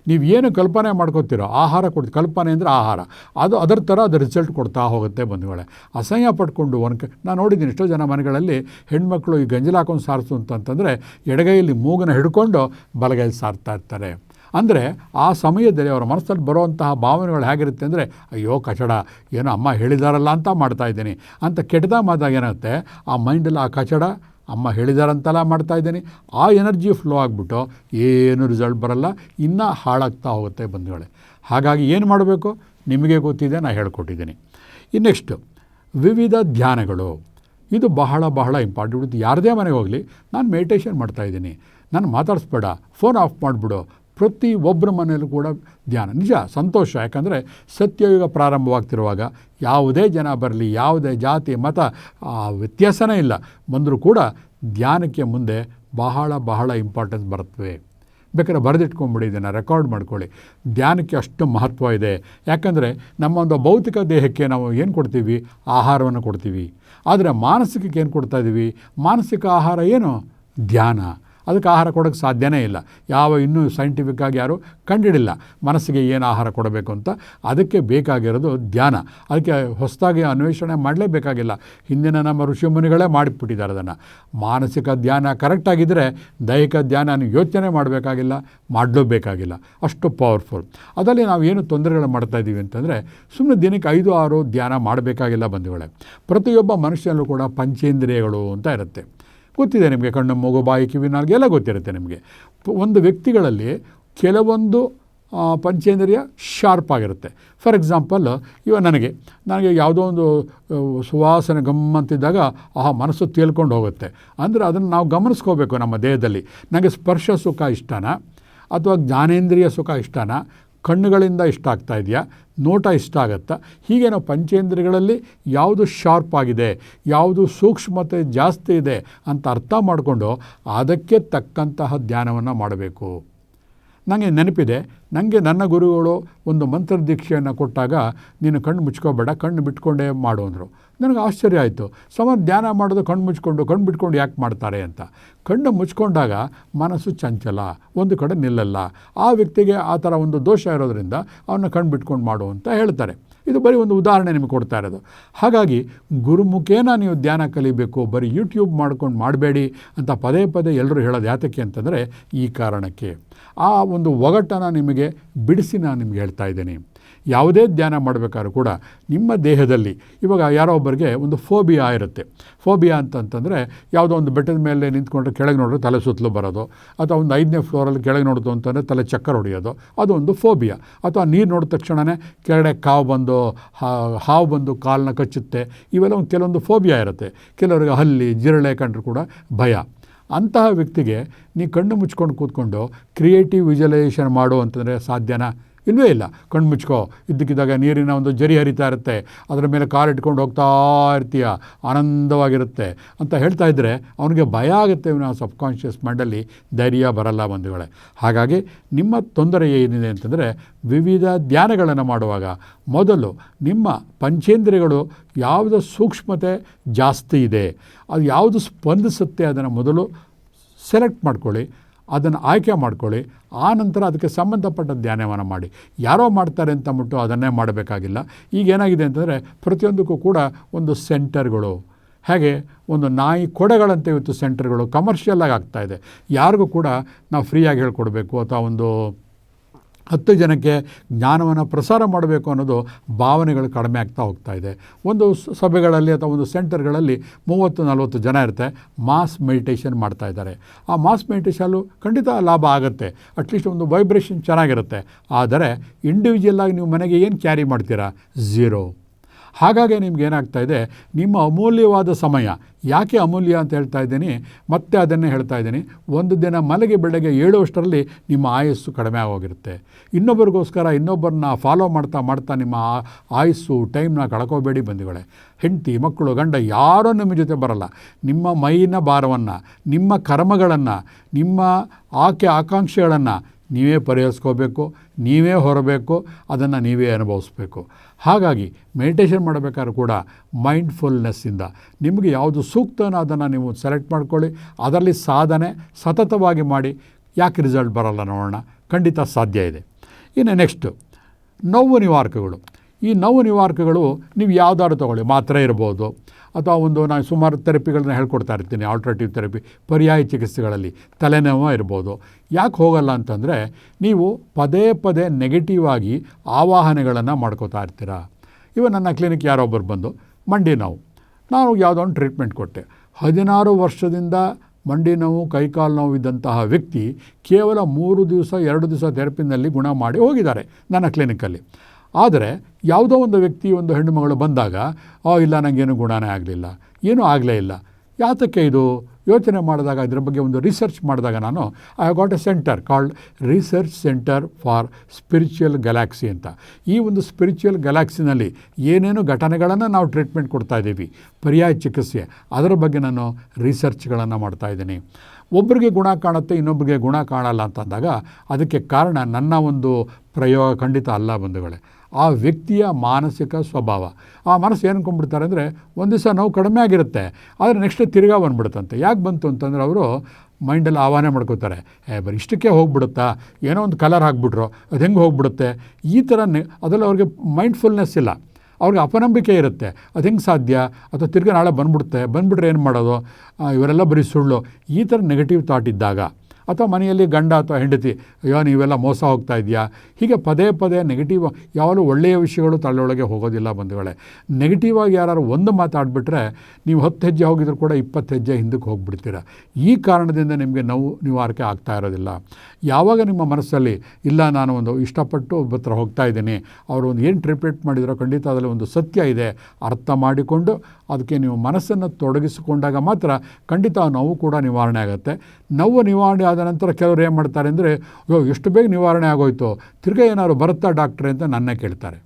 ನೀವು ಏನು ಕಲ್ಪನೆ ಮಾಡ್ಕೊತೀರೋ, ಆಹಾರ ಕೊಡ್, ಕಲ್ಪನೆ ಅಂದರೆ ಆಹಾರ. ಅದು ಅದರ ಥರ ಅದು ರಿಸಲ್ಟ್ ಕೊಡ್ತಾ ಹೋಗುತ್ತೆ ಬಂಧುಗಳೇ. ಅಸಹ್ಯ ಪಟ್ಕೊಂಡು ಒನ್ ನಾನು ನೋಡಿದ್ದೀನಿ ಎಷ್ಟೋ ಜನ ಮನೆಗಳಲ್ಲಿ ಹೆಣ್ಮಕ್ಳು ಈ ಗಂಜಲ ಹಾಕೊಂಡು ಸಾರಿಸು ಅಂತಂತಂದರೆ ಎಡಗೈಯಲ್ಲಿ ಮೂಗನ ಹಿಡ್ಕೊಂಡು ಬಲಗೈಲಿ ಸಾರ್ತಾ ಇರ್ತಾರೆ. ಅಂದರೆ ಆ ಸಮಯದಲ್ಲಿ ಅವರ ಮನಸ್ಸಲ್ಲಿ ಬರುವಂತಹ ಭಾವನೆಗಳು ಹೇಗಿರುತ್ತೆ ಅಂದರೆ, ಅಯ್ಯೋ ಕಚಡ, ಏನೋ ಅಮ್ಮ ಹೇಳಿದಾರಲ್ಲ ಅಂತ ಮಾಡ್ತಾ ಇದ್ದೀನಿ. ಅಂತ ಕೆಟ್ಟದಾಗ ಮಾತಾಗ ಏನಾಗುತ್ತೆ? ಆ ಮೈಂಡಲ್ಲಿ ಆ ಕಚಡ, ಅಮ್ಮ ಹೇಳಿದಾರಂತೆಲ್ಲ ಮಾಡ್ತಾ ಇದ್ದೀನಿ. ಆ ಎನರ್ಜಿ ಫ್ಲೋ ಆಗಿಬಿಟ್ಟು ಏನು ರಿಸಲ್ಟ್ ಬರಲ್ಲ, ಇನ್ನೂ ಹಾಳಾಗ್ತಾ ಹೋಗುತ್ತೆ ಬಂಧುಗಳೇ. ಹಾಗಾಗಿ ಏನು ಮಾಡಬೇಕು? ನಿಮಗೆ ಗೊತ್ತಿದೆ ನಾನು ಹೇಳ್ಕೊಟ್ಟಿದ್ದೀನಿ. ಇನ್ನೆಕ್ಸ್ಟು, ವಿವಿಧ ಧ್ಯಾನಗಳು. ಇದು ಬಹಳ ಬಹಳ ಇಂಪಾರ್ಟೆಂಟ್. ಯಾರದೇ ಮನೆಗೆ ಹೋಗಲಿ, ನಾನು ಮೆಡಿಟೇಷನ್ ಮಾಡ್ತಾಯಿದ್ದೀನಿ ನಾನು ಮಾತಾಡಿಸ್ಬೇಡ, ಫೋನ್ ಆಫ್ ಮಾಡಿಬಿಡು. ಪ್ರತಿ ಒಬ್ಬರ ಮನೆಯಲ್ಲೂ ಕೂಡ ಧ್ಯಾನ. ನಿಜ, ಸಂತೋಷ. ಯಾಕಂದರೆ ಸತ್ಯಯುಗ ಪ್ರಾರಂಭವಾಗ್ತಿರುವಾಗ ಯಾವುದೇ ಜನ ಬರಲಿ, ಯಾವುದೇ ಜಾತಿ, ಮತ ವ್ಯತ್ಯಾಸನೇ ಇಲ್ಲ. ಬಂದರೂ ಕೂಡ ಧ್ಯಾನಕ್ಕೆ ಮುಂದೆ ಬಹಳ ಬಹಳ ಇಂಪಾರ್ಟೆನ್ಸ್ ಬರುತ್ತವೆ. ಬೇಕಾದ್ರೆ ಬರೆದಿಟ್ಕೊಂಬಿಡಿ ಇದನ್ನು ರೆಕಾರ್ಡ್ ಮಾಡ್ಕೊಳ್ಳಿ. ಧ್ಯಾನಕ್ಕೆ ಅಷ್ಟು ಮಹತ್ವ ಇದೆ. ಯಾಕಂದರೆ ನಮ್ಮ ಒಂದು ಭೌತಿಕ ದೇಹಕ್ಕೆ ನಾವು ಏನು ಕೊಡ್ತೀವಿ? ಆಹಾರವನ್ನು ಕೊಡ್ತೀವಿ. ಆದರೆ ಮಾನಸಿಕಕ್ಕೆ ಏನು ಕೊಡ್ತಾ ಇದ್ದೀವಿ ಮಾನಸಿಕ ಆಹಾರ ಏನು? ಧ್ಯಾನ. ಅದಕ್ಕೆ ಆಹಾರ ಕೊಡೋಕ್ಕೆ ಸಾಧ್ಯನೇ ಇಲ್ಲ. ಯಾವ ಇನ್ನೂ ಸೈಂಟಿಫಿಕ್ ಆಗಿ ಯಾರು ಕಂಡಿಡಿಲ್ಲ. ಮನಸ್ಸಿಗೆ ಏನು ಆಹಾರ ಕೊಡಬೇಕು ಅಂತ ಅದಕ್ಕೆ ಬೇಕಾಗಿರೋದು ಧ್ಯಾನ. ಅದಕ್ಕೆ ಹೊಸದಾಗಿ ಅನ್ವೇಷಣೆ ಮಾಡಲೇಬೇಕಾಗಿಲ್ಲ ಹಿಂದಿನ ನಮ್ಮ ಋಷಿಮುನಿಗಳೇ ಮಾಡಿಬಿಟ್ಟಿದ್ದಾರೆ ಅದನ್ನು. ಮಾನಸಿಕ ಧ್ಯಾನ ಕರೆಕ್ಟಾಗಿದ್ದರೆ ದೈಹಿಕ ಧ್ಯಾನ ಯೋಚನೆ ಮಾಡಬೇಕಾಗಿಲ್ಲ ಮಾಡಲೇಬೇಕಾಗಿಲ್ಲ ಅಷ್ಟು ಪವರ್ಫುಲ್ ಅದರಲ್ಲಿ ನಾವು ಏನು ತೊಂದರೆಗಳು ಮಾಡ್ತಾ ಇದ್ದೀವಿ ಅಂತಂದರೆ ಸುಮ್ಮನೆ ದಿನಕ್ಕೆ ಐದು, ಆರು ಧ್ಯಾನ ಮಾಡಬೇಕಾಗಿಲ್ಲ ಬಂಧುಗಳೇ. ಪ್ರತಿಯೊಬ್ಬ ಮನುಷ್ಯನಲ್ಲೂ ಕೂಡ ಪಂಚೇಂದ್ರಿಯಗಳು ಅಂತ ಇರುತ್ತೆ. ಗೊತ್ತಿದೆ ನಿಮಗೆ ಕಣ್ಣು ಮೂಗು ಬಾಯಿ ಕಿವಿ ನಾಲ್ಗೆ ಎಲ್ಲ ಗೊತ್ತಿರುತ್ತೆ ನಿಮಗೆ. ಒಂದು ವ್ಯಕ್ತಿಗಳಲ್ಲಿ ಕೆಲವೊಂದು ಪಂಚೇಂದ್ರಿಯ ಶಾರ್ಪ್ ಆಗಿರುತ್ತೆ. ಫಾರ್ ಎಕ್ಸಾಂಪಲ್ ಇವ ನನಗೆ ನನಗೆ ಯಾವುದೋ ಒಂದು ಸುವಾಸನೆ ಗಮ್ಮಂತಿದ್ದಾಗ ಆ ಮನಸ್ಸು ತೇಲ್ಕೊಂಡು ಹೋಗುತ್ತೆ. ಅಂದರೆ ಅದನ್ನು ನಾವು ಗಮನಿಸ್ಕೋಬೇಕು ನಮ್ಮ ದೇಹದಲ್ಲಿ. ನನಗೆ ಸ್ಪರ್ಶ ಸುಖ ಇಷ್ಟನಾ? ಅಥವಾ ಜ್ಞಾನೇಂದ್ರಿಯ ಸುಖ ಇಷ್ಟನಾ? ಕಣ್ಣುಗಳಿಂದ ಇಷ್ಟ ಆಗ್ತಾ ಇದೆಯಾ? ನೋಟ ಇಷ್ಟ ಆಗುತ್ತಾ? ಹೀಗೆ ನಾವು ಪಂಚೇಂದ್ರಿಯಗಳಲ್ಲಿ ಯಾವುದು ಶಾರ್ಪ್ ಆಗಿದೆ, ಯಾವುದು ಸೂಕ್ಷ್ಮತೆ ಜಾಸ್ತಿ ಇದೆ ಅಂತ ಅರ್ಥ ಮಾಡಿಕೊಂಡು ಅದಕ್ಕೆ ತಕ್ಕಂತಹ ಧ್ಯಾನವನ್ನು ಮಾಡಬೇಕು. ನನಗೆ ನೆನಪಿದೆ ನನಗೆ ನನ್ನ ಗುರುಗಳು ಒಂದು ಮಂತ್ರ ದೀಕ್ಷೆಯನ್ನು ಕೊಟ್ಟಾಗ ನೀನು ಕಣ್ಣು ಮುಚ್ಕೋಬೇಡ, ಕಣ್ಣು ಬಿಟ್ಕೊಂಡೇ ಮಾಡು ಅಂದರು. ನನಗೆ ಆಶ್ಚರ್ಯ ಆಯಿತು. ಸಮ ಧ್ಯಾನ ಮಾಡೋದು ಕಣ್ಣು ಮುಚ್ಕೊಂಡು, ಕಣ್ಣು ಬಿಟ್ಕೊಂಡು ಯಾಕೆ ಮಾಡ್ತಾರೆ ಅಂತ. ಕಣ್ಣು ಮುಚ್ಕೊಂಡಾಗ ಮನಸ್ಸು ಚಂಚಲ, ಒಂದು ಕಡೆ ನಿಲ್ಲಲ್ಲ. ಆ ವ್ಯಕ್ತಿಗೆ ಆ ಥರ ಒಂದು ದೋಷ ಇರೋದರಿಂದ ಅವನ್ನ ಕಣ್ಣು ಬಿಟ್ಕೊಂಡು ಮಾಡು ಅಂತ ಹೇಳ್ತಾರೆ. ಇದು ಬರೀ ಒಂದು ಉದಾಹರಣೆ ನಿಮಗೆ ಕೊಡ್ತಾ ಇರೋದು. ಹಾಗಾಗಿ ಗುರುಮುಖೇನ ನೀವು ಧ್ಯಾನ ಕಲಿಬೇಕು, ಬರೀ ಯೂಟ್ಯೂಬ್ ಮಾಡ್ಕೊಂಡು ಮಾಡಬೇಡಿ ಅಂತ ಪದೇ ಪದೇ ಎಲ್ಲರೂ ಹೇಳೋದು ಯಾತಕ್ಕೆ ಅಂತಂದರೆ ಈ ಕಾರಣಕ್ಕೆ. ಆ ಒಂದು ಒಗಟನ್ನು ನಿಮಗೆ ಬಿಡಿಸಿ ನಾನು ನಿಮ್ಗೆ ಹೇಳ್ತಾ ಇದ್ದೀನಿ. ಯಾವುದೇ ಧ್ಯಾನ ಮಾಡಬೇಕಾದ್ರೂ ಕೂಡ ನಿಮ್ಮ ದೇಹದಲ್ಲಿ ಇವಾಗ ಯಾರೋ ಒಬ್ಬರಿಗೆ ಒಂದು ಫೋಬಿಯಾ ಇರುತ್ತೆ. ಫೋಬಿಯಾ ಅಂತಂತಂದರೆ ಯಾವುದೋ ಒಂದು ಬೆಟ್ಟದ ಮೇಲೆ ನಿಂತ್ಕೊಂಡ್ರೆ ಕೆಳಗೆ ನೋಡಿದ್ರೆ ತಲೆ ಸುತ್ತಲೂ ಬರೋದು, ಅಥವಾ ಒಂದು ಐದನೇ ಫ್ಲೋರಲ್ಲಿ ಕೆಳಗೆ ನೋಡೋದು ಅಂತಂದರೆ ತಲೆ ಚಕ್ಕರ್ ಹೊಡೆಯೋದು, ಅದು ಒಂದು ಫೋಬಿಯಾ. ಅಥವಾ ನೀರು ನೋಡಿದ ತಕ್ಷಣವೇ ಕೆಳಗಡೆ ಕಾವು ಬಂದು ಹಾವು ಬಂದು ಕಾಲನ್ನ ಕಚ್ಚುತ್ತೆ, ಇವೆಲ್ಲ ಒಂದು ಕೆಲವೊಂದು ಫೋಬಿಯಾ ಇರುತ್ತೆ. ಕೆಲವರಿಗೆ ಹಲ್ಲಿ, ಜಿರಳೆ ಕಂಡ್ರೂ ಕೂಡ ಭಯ. ಅಂತಹ ವ್ಯಕ್ತಿಗೆ ನೀ ಕಣ್ಣು ಮುಚ್ಕೊಂಡು ಕೂತ್ಕೊಂಡು ಕ್ರಿಯೇಟಿವ್ ವಿಜುವಲೈಸೇಷನ್ ಮಾಡು ಅಂತಂದರೆ ಸಾಧ್ಯನಾ? ಇಲ್ಲವೇ ಇಲ್ಲ. ಕಣ್ಣು ಮುಚ್ಕೋ. ಇದ್ದಕ್ಕಿದ್ದಾಗ ನೀರಿನ ಒಂದು ಜರಿ ಹರಿತಾ ಇರುತ್ತೆ. ಅದರ ಮೇಲೆ ಕಾರ್ ಇಟ್ಕೊಂಡು ಹೋಗ್ತಾ ಇರ್ತೀಯ. ಆನಂದವಾಗಿರುತ್ತೆ. ಅಂತ ಹೇಳ್ತಾ ಇದ್ದರೆ ಅವನಿಗೆ ಭಯ ಆಗುತ್ತೆ ಇವನ ಸಬ್ಕಾನ್ಷಿಯಸ್ ಮೈಂಡಲ್ಲಿ. ಧೈರ್ಯ ಬರಲ್ಲ ಬಂಧುಗಳೇ. ಹಾಗಾಗಿ ನಿಮ್ಮ ತೊಂದರೆ ಏನಿದೆ ಅಂತಂದರೆ ವಿವಿಧ ಧ್ಯಾನಗಳನ್ನು ಮಾಡುವಾಗ ಮೊದಲು ನಿಮ್ಮ ಪಂಚೇಂದ್ರಿಯಗಳು ಯಾವುದು ಸೂಕ್ಷ್ಮತೆ ಜಾಸ್ತಿ ಇದೆ. ಅದು ಯಾವುದು ಸ್ಪಂದಿಸುತ್ತೆ ಅದನ್ನು ಮೊದಲು ಸೆಲೆಕ್ಟ್ ಮಾಡ್ಕೊಳ್ಳಿ. ಅದನ್ನು ಆಯ್ಕೆ ಮಾಡ್ಕೊಳ್ಳಿ. ಆ ನಂತರ ಅದಕ್ಕೆ ಸಂಬಂಧಪಟ್ಟ ಧ್ಯಾನವನ್ನು ಮಾಡಿ. ಯಾರೋ ಮಾಡ್ತಾರೆ ಅಂತ ಅಂದ್ಬಿಟ್ಟು ಅದನ್ನೇ ಮಾಡಬೇಕಾಗಿಲ್ಲ. ಈಗ ಏನಾಗಿದೆ ಅಂತಂದರೆ ಪ್ರತಿಯೊಂದಕ್ಕೂ ಕೂಡ ಒಂದು ಸೆಂಟರ್ಗಳು, ಹಾಗೆ ಒಂದು ನಾಯಿ ಕೊಡೆಗಳಂತೆ ಇವತ್ತು ಸೆಂಟರ್ಗಳು ಕಮರ್ಷಿಯಲ್ಲಾಗಿ ಆಗ್ತಾಯಿದೆ ಯಾರಿಗೂ ಕೂಡ ನಾವು ಫ್ರೀಯಾಗಿ ಹೇಳ್ಕೊಡ್ಬೇಕು ಅಥವಾ ಒಂದು ಹತ್ತು ಜನಕ್ಕೆ ಜ್ಞಾನವನ್ನು ಪ್ರಸಾರ ಮಾಡಬೇಕು ಅನ್ನೋದು ಭಾವನೆಗಳು ಕಡಿಮೆ ಆಗ್ತಾ ಹೋಗ್ತಾ ಇದೆ. ಒಂದು ಸಭೆಗಳಲ್ಲಿ ಅಥವಾ ಒಂದು ಸೆಂಟರ್ಗಳಲ್ಲಿ ಮೂವತ್ತು, ನಲವತ್ತು ಜನ ಇರುತ್ತೆ ಮಾಸ್ ಮೆಡಿಟೇಷನ್ ಮಾಡ್ತಾ ಇದ್ದಾರೆ. ಆ ಮಾಸ್ ಮೆಡಿಟೇಷನ್ ಖಂಡಿತ ಲಾಭ ಆಗುತ್ತೆ ಅಟ್ಲೀಸ್ಟ್ ಒಂದು ವೈಬ್ರೇಷನ್ ಚೆನ್ನಾಗಿರುತ್ತೆ. ಆದರೆ ಇಂಡಿವಿಜುವಲ್ಲಾಗಿ ನೀವು ಮನೆಗೆ ಏನು ಕ್ಯಾರಿ ಮಾಡ್ತೀರಾ? ಝೀರೋ. ಹಾಗಾಗಿ ನಿಮ್ಗೆ ಏನಾಗ್ತಾ ಇದೆ? ನಿಮ್ಮ ಅಮೂಲ್ಯವಾದ ಸಮಯ. ಯಾಕೆ ಅಮೂಲ್ಯ ಅಂತ ಹೇಳ್ತಾ ಇದ್ದೀನಿ? ಮತ್ತೆ ಅದನ್ನೇ ಹೇಳ್ತಾ ಇದ್ದೀನಿ. ಒಂದು ದಿನ ಮಲಗಿ ಬೆಳಗ್ಗೆ ಏಳುವಷ್ಟರಲ್ಲಿ ನಿಮ್ಮ ಆಯಸ್ಸು ಕಡಿಮೆ ಆಗೋಗಿರುತ್ತೆ. ಇನ್ನೊಬ್ಬರಿಗೋಸ್ಕರ ಇನ್ನೊಬ್ಬರನ್ನ ಫಾಲೋ ಮಾಡ್ತಾ ಮಾಡ್ತಾ ನಿಮ್ಮ ಆಯಸ್ಸು ಟೈಮ್ನ ಕಳ್ಕೋಬೇಡಿ ಬಂಧುಗಳೇ. ಹೆಂಡತಿ, ಮಕ್ಕಳು, ಗಂಡ ಯಾರೂ ನಿಮ್ಮ ಜೊತೆ ಬರಲ್ಲ. ನಿಮ್ಮ ಮೈನ ಭಾರವನ್ನು, ನಿಮ್ಮ ಕರ್ಮಗಳನ್ನು, ನಿಮ್ಮ ಆಕೆ ಆಕಾಂಕ್ಷೆಗಳನ್ನು ನೀವೇ ಪರಿಹರಿಸ್ಕೋಬೇಕು, ನೀವೇ ಹೊರಬೇಕು, ಅದನ್ನು ನೀವೇ ಅನುಭವಿಸ್ಬೇಕು. ಹಾಗಾಗಿ ಮೆಡಿಟೇಷನ್ ಮಾಡಬೇಕಾದ್ರೂ ಕೂಡ ಮೈಂಡ್ಫುಲ್ನೆಸ್ಸಿಂದ ನಿಮಗೆ ಯಾವುದು ಸೂಕ್ತನೋ ಅದನ್ನು ನೀವು ಸೆಲೆಕ್ಟ್ ಮಾಡ್ಕೊಳ್ಳಿ, ಅದರಲ್ಲಿ ಸಾಧನೆ ಸತತವಾಗಿ ಮಾಡಿ, ಯಾಕೆ ರಿಸಲ್ಟ್ ಬರಲ್ಲ ನೋಡೋಣ. ಖಂಡಿತ ಸಾಧ್ಯ ಇದೆ. ಇನ್ನು ನೆಕ್ಸ್ಟು ನೋವು ನಿವಾರಕಗಳು. ಈ ನೋವು ನಿವಾರಕಗಳು ನೀವು ಯಾವ್ದಾದ್ರು ತೊಗೊಳ್ಳಿ, ಮಾತ್ರ ಇರ್ಬೋದು. ಅಥವಾ ಒಂದು ನಾನು ಸುಮಾರು ಥೆರಪಿಗಳನ್ನ ಹೇಳ್ಕೊಡ್ತಾ ಇರ್ತೀನಿ ಆಲ್ಟ್ರೇಟಿವ್ ಥೆರಪಿ ಪರ್ಯಾಯ ಚಿಕಿತ್ಸೆಗಳಲ್ಲಿ. ತಲೆನೋವು ಇರ್ಬೋದು. ಯಾಕೆ ಹೋಗಲ್ಲ ಅಂತಂದರೆ, ನೀವು ಪದೇ ಪದೇ ನೆಗೆಟಿವ್ ಆಗಿ ಆವಾಹನೆಗಳನ್ನು ಮಾಡ್ಕೋತಾ ಇರ್ತೀರ? ಇವ ನನ್ನ ಕ್ಲಿನಿಕ್ ಯಾರೊಬ್ಬರು ಬಂದು, ಮಂಡಿ ನೋವು. ನಾನು ಯಾವುದೋ ಒಂದು ಟ್ರೀಟ್ಮೆಂಟ್ ಕೊಟ್ಟೆ. ಹದಿನಾರು ವರ್ಷದಿಂದ ಮಂಡಿ ನೋವು, ಕೈಕಾಲು ನೋವು ಇದ್ದಂತಹ ವ್ಯಕ್ತಿ ಕೇವಲ ಮೂರು ದಿವಸ, ಎರಡು ದಿವಸ ಥೆರಪಿನಲ್ಲಿ ಗುಣ ಮಾಡಿ ಹೋಗಿದ್ದಾರೆ ನನ್ನ ಕ್ಲಿನಿಕಲ್ಲಿ ಆದರೆ ಯಾವುದೋ ಒಂದು ವ್ಯಕ್ತಿ ಒಂದು ಹೆಣ್ಣು ಮಗಳು ಬಂದಾಗ, ಆ, ಇಲ್ಲ ನನಗೇನು ಗುಣನೇ ಆಗಲಿಲ್ಲ, ಏನೂ ಆಗಲೇ ಇಲ್ಲ. ಯಾತಕ್ಕೆ ಇದು? ಯೋಚನೆ ಮಾಡಿದಾಗ ಇದರ ಬಗ್ಗೆ ಒಂದು ರಿಸರ್ಚ್ ಮಾಡಿದಾಗ ನಾನು I got a centre called research centre for spiritual galaxy ಅಂತ. ಈ ಒಂದು ಸ್ಪಿರಿಚುವಲ್ ಗ್ಯಾಲಾಕ್ಸಿನಲ್ಲಿ ಏನೇನು ಘಟನೆಗಳನ್ನು ನಾವು ಟ್ರೀಟ್ಮೆಂಟ್ ಕೊಡ್ತಾ ಇದ್ದೀವಿ, ಪರ್ಯಾಯ ಚಿಕಿತ್ಸೆ, ಅದರ ಬಗ್ಗೆ ನಾನು ರಿಸರ್ಚ್ಗಳನ್ನು ಮಾಡ್ತಾ ಇದ್ದೀನಿ. ಒಬ್ಬರಿಗೆ ಗುಣ ಕಾಣುತ್ತೆ ಇನ್ನೊಬ್ಬರಿಗೆ ಗುಣ ಕಾಣಲ್ಲ ಅಂತಂದಾಗ ಅದಕ್ಕೆ ಕಾರಣ ನನ್ನ ಒಂದು ಪ್ರಯೋಗ ಖಂಡಿತ ಅಲ್ಲ ಬಂಧುಗಳೇ. ಆ ವ್ಯಕ್ತಿಯ ಮಾನಸಿಕ ಸ್ವಭಾವ. ಆ ಮನಸ್ಸು ಏನು ಅಂದ್ಕೊಂಡ್ಬಿಡ್ತಾರೆ ಅಂದರೆ ಒಂದು ದಿವಸ ನೋವು ಕಡಿಮೆ ಆಗಿರುತ್ತೆ. ಆದರೆ ನೆಕ್ಸ್ಟ್ ತಿರ್ಗಾ ಬಂದ್ಬಿಡುತ್ತಂತೆ. ಯಾಕೆ ಬಂತು ಅಂತಂದರೆ ಅವರು ಮೈಂಡಲ್ಲಿ ಆಹ್ವಾನ ಮಾಡ್ಕೋತಾರೆ. ಏ, ಬರೀ ಇಷ್ಟಕ್ಕೆ ಹೋಗ್ಬಿಡುತ್ತಾ? ಏನೋ ಒಂದು ಕಲರ್ ಹಾಕ್ಬಿಟ್ರು. ಅದು ಹೆಂಗೆ ಹೋಗ್ಬಿಡುತ್ತೆ? ಈ ಥರ ಅದರಲ್ಲಿ ಅವ್ರಿಗೆ ಮೈಂಡ್ಫುಲ್ನೆಸ್ ಇಲ್ಲ. ಅವ್ರಿಗೆ ಅಪನಂಬಿಕೆ ಇರುತ್ತೆ. ಅದು ಹೆಂಗೆ ಸಾಧ್ಯ? ಅಥವಾ ತಿರ್ಗಿ ನಾಳೆ ಬಂದ್ಬಿಡುತ್ತೆ. ಬಂದುಬಿಟ್ರೆ ಏನು ಮಾಡೋದು? ಇವರೆಲ್ಲ ಬರೀ ಸುಳ್ಳು. ಈ ಥರ ನೆಗೆಟಿವ್ ಥಾಟ್ ಇದ್ದಾಗ ಅಥವಾ ಮನೆಯಲ್ಲಿ ಗಂಡ ಅಥವಾ ಹೆಂಡತಿ, ಅಯ್ಯೋ, ನೀವೆಲ್ಲ ಮೋಸ ಹೋಗ್ತಾ ಇದೆಯಾ ಹೀಗೆ ಪದೇ ಪದೇ ನೆಗೆಟಿವ್ ಯಾವಾಗಲೂ ಒಳ್ಳೆಯ ವಿಷಯಗಳು ತಳ್ಳೊಳಗೆ ಹೋಗೋದಿಲ್ಲ ಬಂಧುಗಳೇ. ನೆಗೆಟಿವ್ ಆಗಿ ಯಾರು ಒಂದು ಮಾತಾಡಿಬಿಟ್ರೆ ನೀವು ಹತ್ತು ಹೆಜ್ಜೆ ಹೋಗಿದ್ರು ಕೂಡ ಇಪ್ಪತ್ತು ಹೆಜ್ಜೆ ಹಿಂದಕ್ಕೆ ಹೋಗ್ಬಿಡ್ತೀರ. ಈ ಕಾರಣದಿಂದ ನಿಮಗೆ ನೋವು, ನಿವಾರಿಕೆ ಆಗ್ತಾ ಇರೋದಿಲ್ಲ. ಯಾವಾಗ ನಿಮ್ಮ ಮನಸ್ಸಲ್ಲಿ, ಇಲ್ಲ, ನಾನು ಒಂದು ಇಷ್ಟಪಟ್ಟು ಒಬ್ಬ ಹತ್ರ ಹೋಗ್ತಾ ಇದ್ದೀನಿ, ಅವರು ಒಂದು ಏನು ಟ್ರೀಟ್ಮೆಂಟ್ ಮಾಡಿದರೋ ಖಂಡಿತ ಅದರಲ್ಲಿ ಒಂದು ಸತ್ಯ ಇದೆ, ಅರ್ಥ ಮಾಡಿಕೊಂಡು ಅದಕ್ಕೆ ನೀವು ಮನಸ್ಸನ್ನು ತೊಡಗಿಸಿಕೊಂಡಾಗ ಮಾತ್ರ ಖಂಡಿತ ನೋವು ಕೂಡ ನಿವಾರಣೆ ಆಗುತ್ತೆ. ನೋವು ನಿವಾರಣೆ ಆದ ನಂತರ ಕೆಲವರು ಏನು ಮಾಡ್ತಾರೆ ಅಂದರೆ, ಅಯ್ಯೋ ಎಷ್ಟು ಬೇಗ ನಿವಾರಣೆ ಆಗೋಯ್ತು. ತಿರ್ಗಾ ಏನಾದ್ರು ಬರುತ್ತಾ ಡಾಕ್ಟ್ರೆ? ಅಂತ ನನ್ನ ಕೇಳ್ತಾರೆ.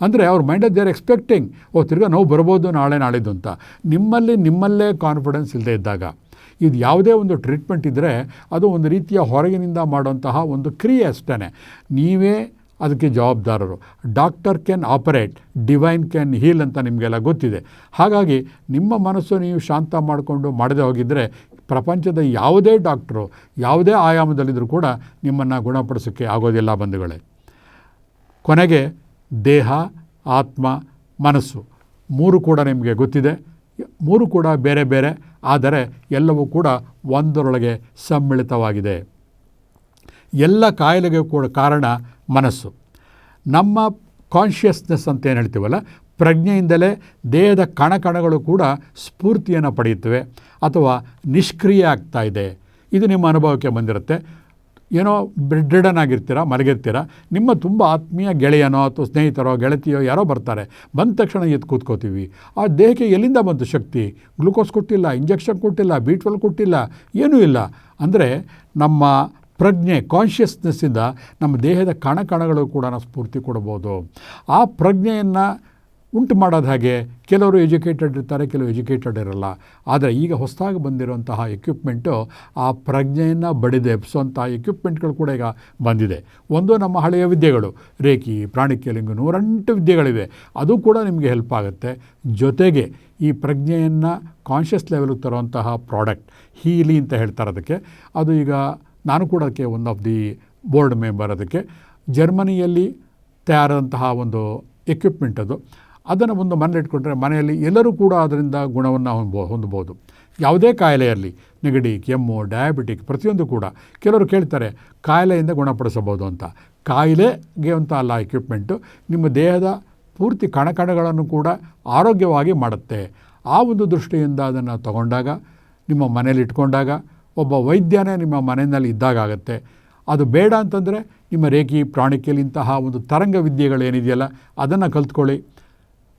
ಅಂದರೆ ಅವ್ರ ಮೈಂಡಲ್ಲಿ ದೇ ಆರ್ ಎಕ್ಸ್ಪೆಕ್ಟಿಂಗ್ ಓ, ತಿರ್ಗಾ ನೋವು ಬರ್ಬೋದು ನಾಳೆ ನಾಳಿದ್ದು ಅಂತ. ನಿಮ್ಮಲ್ಲಿ ನಿಮ್ಮಲ್ಲೇ ಕಾನ್ಫಿಡೆನ್ಸ್ ಇಲ್ಲದೆ ಇದ್ದಾಗ, ಇದು ಯಾವುದೇ ಒಂದು ಟ್ರೀಟ್ಮೆಂಟ್ ಇದ್ದರೆ ಅದು ಒಂದು ರೀತಿಯ ಹೊರಗಿನಿಂದ ಮಾಡುವಂತಹ ಒಂದು ಕ್ರಿಯೆ ಅಷ್ಟೇ ನೀವೇ ಅದಕ್ಕೆ ಜವಾಬ್ದಾರರು. Doctor can operate divine can heal ಅಂತ ನಿಮಗೆಲ್ಲ ಗೊತ್ತಿದೆ. ಹಾಗಾಗಿ ನಿಮ್ಮ ಮನಸ್ಸು ನೀವು ಶಾಂತ ಮಾಡಿಕೊಂಡು ಮಾಡದೆ ಹೋಗಿದ್ದರೆ ಪ್ರಪಂಚದ ಯಾವುದೇ ಡಾಕ್ಟ್ರು, ಯಾವುದೇ ಆಯಾಮದಲ್ಲಿದ್ದರೂ ಕೂಡ ನಿಮ್ಮನ್ನು ಗುಣಪಡಿಸೋಕ್ಕೆ ಆಗೋದಿಲ್ಲ ಬಂಧುಗಳೇ. ಕೊನೆಗೆ ದೇಹ, ಆತ್ಮ, ಮನಸ್ಸು ಮೂರು ಕೂಡ ನಿಮಗೆ ಗೊತ್ತಿದೆ. ಮೂರು ಕೂಡ ಬೇರೆ ಬೇರೆ, ಆದರೆ ಎಲ್ಲವೂ ಕೂಡ ಒಂದರೊಳಗೆ ಸಮ್ಮಿಳಿತವಾಗಿದೆ. ಎಲ್ಲ ಕಾಯಿಲೆಗೆ ಕೂಡ ಕಾರಣ ಮನಸ್ಸು. ನಮ್ಮ ಕಾನ್ಷಿಯಸ್ನೆಸ್ ಅಂತ ಏನು ಹೇಳ್ತೀವಲ್ಲ? ಪ್ರಜ್ಞೆಯಿಂದಲೇ ದೇಹದ ಕಣಕಣಗಳು ಕೂಡ ಸ್ಫೂರ್ತಿಯನ್ನು ಪಡೆಯುತ್ತವೆ ಅಥವಾ ನಿಷ್ಕ್ರಿಯ ಆಗ್ತಾ ಇದೆ. ಇದು ನಿಮ್ಮ ಅನುಭವಕ್ಕೆ ಬಂದಿರುತ್ತೆ. ಏನೋ ಬ್ರಿಡ್ರಿಡನ್ ಆಗಿರ್ತೀರ ಮಲಗಿರ್ತೀರ? ನಿಮ್ಮ ತುಂಬ ಆತ್ಮೀಯ ಗೆಳೆಯನೋ ಅಥವಾ ಸ್ನೇಹಿತರೋ, ಗೆಳತಿಯೋ ಯಾರೋ ಬರ್ತಾರೆ. ಬಂದ ತಕ್ಷಣ ಎದ್ದು ಕೂತ್ಕೋತೀವಿ. ಆ ದೇಹಕ್ಕೆ ಎಲ್ಲಿಂದ ಬಂತು ಶಕ್ತಿ? ಗ್ಲೂಕೋಸ್ ಕೊಟ್ಟಿಲ್ಲ, ಇಂಜೆಕ್ಷನ್ ಕೊಟ್ಟಿಲ್ಲ, ಬಿ ಕೊಟ್ಟಿಲ್ಲ, ಏನೂ ಇಲ್ಲ. ಅಂದರೆ ನಮ್ಮ ಪ್ರಜ್ಞೆ ಕಾನ್ಷಿಯಸ್ನೆಸ್ಸಿಂದ ನಮ್ಮ ದೇಹದ ಕಣಕಣಗಳು ಕೂಡ ನಾವು ಸ್ಫೂರ್ತಿ ಕೊಡ್ಬೋದು. ಆ ಪ್ರಜ್ಞೆಯನ್ನು ಉಂಟು ಮಾಡೋದು ಹಾಗೆ ಕೆಲವರು ಎಜುಕೇಟೆಡ್ ಇರ್ತಾರೆ ಕೆಲವು ಎಜುಕೇಟೆಡ್ ಇರಲ್ಲ. ಆದರೆ ಈಗ ಹೊಸದಾಗಿ ಬಂದಿರುವಂತಹ ಎಕ್ವಿಪ್ಮೆಂಟು ಆ ಪ್ರಜ್ಞೆಯನ್ನು ಬಡಿದೆ. ಎಬ್ಸುವಂಥ ಎಕ್ವಿಪ್ಮೆಂಟ್ಗಳು ಕೂಡ ಈಗ ಬಂದಿದೆ. ಒಂದು ನಮ್ಮ ಹಳೆಯ ವಿದ್ಯೆಗಳು, ರೇಖಿ ಪ್ರಾಣಿಕ್ಯಲಿಂಗು ನೂರೆಂಟು ವಿದ್ಯೆಗಳಿವೆ. ಅದು ಕೂಡ ನಿಮಗೆ ಹೆಲ್ಪ್ ಆಗುತ್ತೆ. ಜೊತೆಗೆ ಈ ಪ್ರಜ್ಞೆಯನ್ನು ಕಾನ್ಷಿಯಸ್ ಲೆವೆಲ್ಗೆ ತರುವಂತಹ ಪ್ರಾಡಕ್ಟ್ ಹೀಲಿ ಅಂತ ಹೇಳ್ತಾರೆ ಅದಕ್ಕೆ. ಅದು ಈಗ ನಾನು ಕೂಡ ಅದಕ್ಕೆ one of the board member ಅದಕ್ಕೆ. ಜರ್ಮನಿಯಲ್ಲಿ ತಯಾರಾದಂತಹ ಒಂದು ಎಕ್ವಿಪ್ಮೆಂಟ್ ಅದು. ಅದನ್ನು ಒಂದು ಮನೇಲಿಟ್ಕೊಂಡ್ರೆ ಮನೆಯಲ್ಲಿ ಎಲ್ಲರೂ ಕೂಡ ಅದರಿಂದ ಗುಣವನ್ನು ಹೊಂದೋ ಹೊಂದ್ಬೋದು. ಯಾವುದೇ ಕಾಯಿಲೆಯಲ್ಲಿ ನೆಗಡಿ, ಕೆಮ್ಮು ಡಯಾಬಿಟಿಕ್ ಪ್ರತಿಯೊಂದು ಕೂಡ ಕೆಲವರು ಕೇಳ್ತಾರೆ, ಕಾಯಿಲೆಯಿಂದ ಗುಣಪಡಿಸಬಹುದು ಅಂತ. ಕಾಯಿಲೆಗೆ ಅಂತ ಅಲ್ಲ ಎಕ್ವಿಪ್ಮೆಂಟು ನಿಮ್ಮ ದೇಹದ ಪೂರ್ತಿ ಕಣಕಣಗಳನ್ನು ಕೂಡ ಆರೋಗ್ಯವಾಗಿ ಮಾಡುತ್ತೆ. ಆ ಒಂದು ದೃಷ್ಟಿಯಿಂದ ಅದನ್ನು ತಗೊಂಡಾಗ, ನಿಮ್ಮ ಮನೇಲಿ ಇಟ್ಕೊಂಡಾಗ, ಒಬ್ಬ ವೈದ್ಯನೇ ನಿಮ್ಮ ಮನೆಯಲ್ಲಿ ಇದ್ದಾಗತ್ತೆ ಅದು ಬೇಡ ಅಂತಂದರೆ ನಿಮ್ಮ ರೇಖಿ ಪ್ರಾಣಿಕೆಯಲ್ಲಿ ಇಂತಹ ಒಂದು ತರಂಗ ವಿದ್ಯೆಗಳೇನಿದೆಯಲ್ಲ, ಅದನ್ನು ಕಲ್ತ್ಕೊಳ್ಳಿ.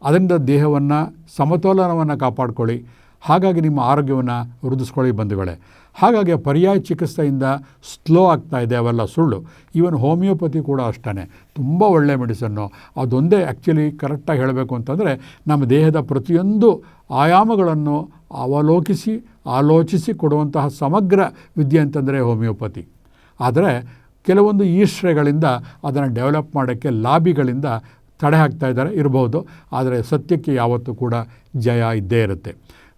ಅದರಿಂದ ದೇಹವನ್ನು, ಸಮತೋಲನವನ್ನು ಕಾಪಾಡಿಕೊಳ್ಳಿ. ಹಾಗಾಗಿ ನಿಮ್ಮ ಆರೋಗ್ಯವನ್ನು ವೃದ್ಧಿಸ್ಕೊಳ್ಳಿ ಬಂಧುಗಳೇ. ಹಾಗಾಗಿ ಪರ್ಯಾಯ ಚಿಕಿತ್ಸೆಯಿಂದ ಸ್ಲೋ ಆಗ್ತಾ ಇದೆ ಅವೆಲ್ಲ ಸುಳ್ಳು. ಈವನ್ ಹೋಮಿಯೋಪತಿ ಕೂಡ ಅಷ್ಟೇ ತುಂಬ ಒಳ್ಳೆಯ ಮೆಡಿಸನ್ನು. ಅದೊಂದೇ ಆ್ಯಕ್ಚುಲಿ ಕರೆಕ್ಟಾಗಿ ಹೇಳಬೇಕು ಅಂತಂದರೆ, ನಮ್ಮ ದೇಹದ ಪ್ರತಿಯೊಂದು ಆಯಾಮಗಳನ್ನು ಅವಲೋಕಿಸಿ, ಆಲೋಚಿಸಿ ಕೊಡುವಂತಹ ಸಮಗ್ರ ವಿದ್ಯೆ ಅಂತಂದರೆ ಹೋಮಿಯೋಪತಿ. ಆದರೆ, ಕೆಲವೊಂದು ಈಶ್ರೆಗಳಿಂದ ಅದನ್ನು ಡೆವಲಪ್ ಮಾಡೋಕ್ಕೆ ಲಾಬಿಗಳಿಂದ ತಡೆ ಹಾಕ್ತಾ ಇದ್ದಾರೆ, ಇರ್ಬೋದು. ಆದರೆ ಸತ್ಯಕ್ಕೆ ಯಾವತ್ತೂ ಕೂಡ ಜಯ ಇದ್ದೇ ಇರುತ್ತೆ.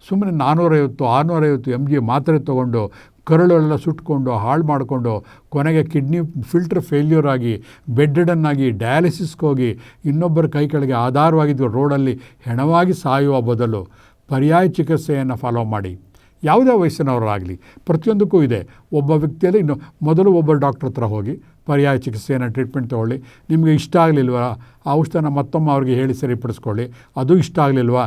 ಸುಮ್ಮನೆ ನಾನ್ನೂರೈವತ್ತು ಆರುನೂರೈವತ್ತು ಎಂ ಜಿ ಮಾತ್ರೆ ತೊಗೊಂಡು ಕರುಳೆಲ್ಲ ಸುಟ್ಕೊಂಡು, ಹಾಳು ಮಾಡಿಕೊಂಡು, ಕೊನೆಗೆ ಕಿಡ್ನಿ ಫಿಲ್ಟರ್ ಫೇಲ್ಯೂರ್ ಆಗಿ ಬೆಡ್ಡನ್ನಾಗಿ ಡಯಾಲಿಸಿಸ್ಗೆ ಹೋಗಿ, ಇನ್ನೊಬ್ಬರ ಕೈ ಕೆಳಗೆ ಆಧಾರವಾಗಿದ್ದು ರೋಡಲ್ಲಿ ಹೆಣವಾಗಿ ಸಾಯುವ ಬದಲು ಪರ್ಯಾಯ ಚಿಕಿತ್ಸೆಯನ್ನು ಫಾಲೋ ಮಾಡಿ. ಯಾವುದೇ ವಯಸ್ಸಿನವರಾಗಲಿ, ಪ್ರತಿಯೊಂದಕ್ಕೂ ಇದೆ. ಒಬ್ಬ ವ್ಯಕ್ತಿಯಲ್ಲಿ ಇನ್ನು ಮೊದಲು ಒಬ್ಬ ಡಾಕ್ಟ್ರ್ ಹತ್ರ ಹೋಗಿ ಪರ್ಯಾಯ ಚಿಕಿತ್ಸೆಯನ್ನು ಟ್ರೀಟ್ಮೆಂಟ್ ತೊಗೊಳ್ಳಿ. ನಿಮಗೆ ಇಷ್ಟ ಆಗಲಿಲ್ವ ಆ ಔಷಧನ ಮತ್ತೊಮ್ಮೆ ಅವ್ರಿಗೆ ಹೇಳಿ ಸರಿಪಡಿಸ್ಕೊಳ್ಳಿ. ಅದು ಇಷ್ಟ ಆಗಲಿಲ್ವ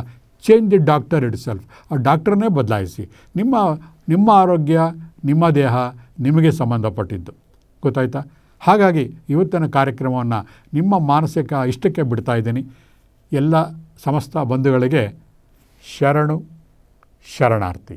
change the doctor itself ಆ ಡಾಕ್ಟರ್ನೇ ಬದಲಾಯಿಸಿ. ನಿಮ್ಮ ನಿಮ್ಮ ಆರೋಗ್ಯ, ನಿಮ್ಮ ದೇಹ ನಿಮಗೆ ಸಂಬಂಧಪಟ್ಟಿದ್ದು. ಗೊತ್ತಾಯ್ತಾ? ಹಾಗಾಗಿ ಇವತ್ತಿನ ಕಾರ್ಯಕ್ರಮವನ್ನು ನಿಮ್ಮ ಮಾನಸಿಕ ಇಷ್ಟಕ್ಕೆ ಬಿಡ್ತಾ ಇದ್ದೀನಿ. ಎಲ್ಲ ಸಮಸ್ತ ಬಂಧುಗಳಿಗೆ ಶರಣು, ಶರಣಾರ್ಥಿ.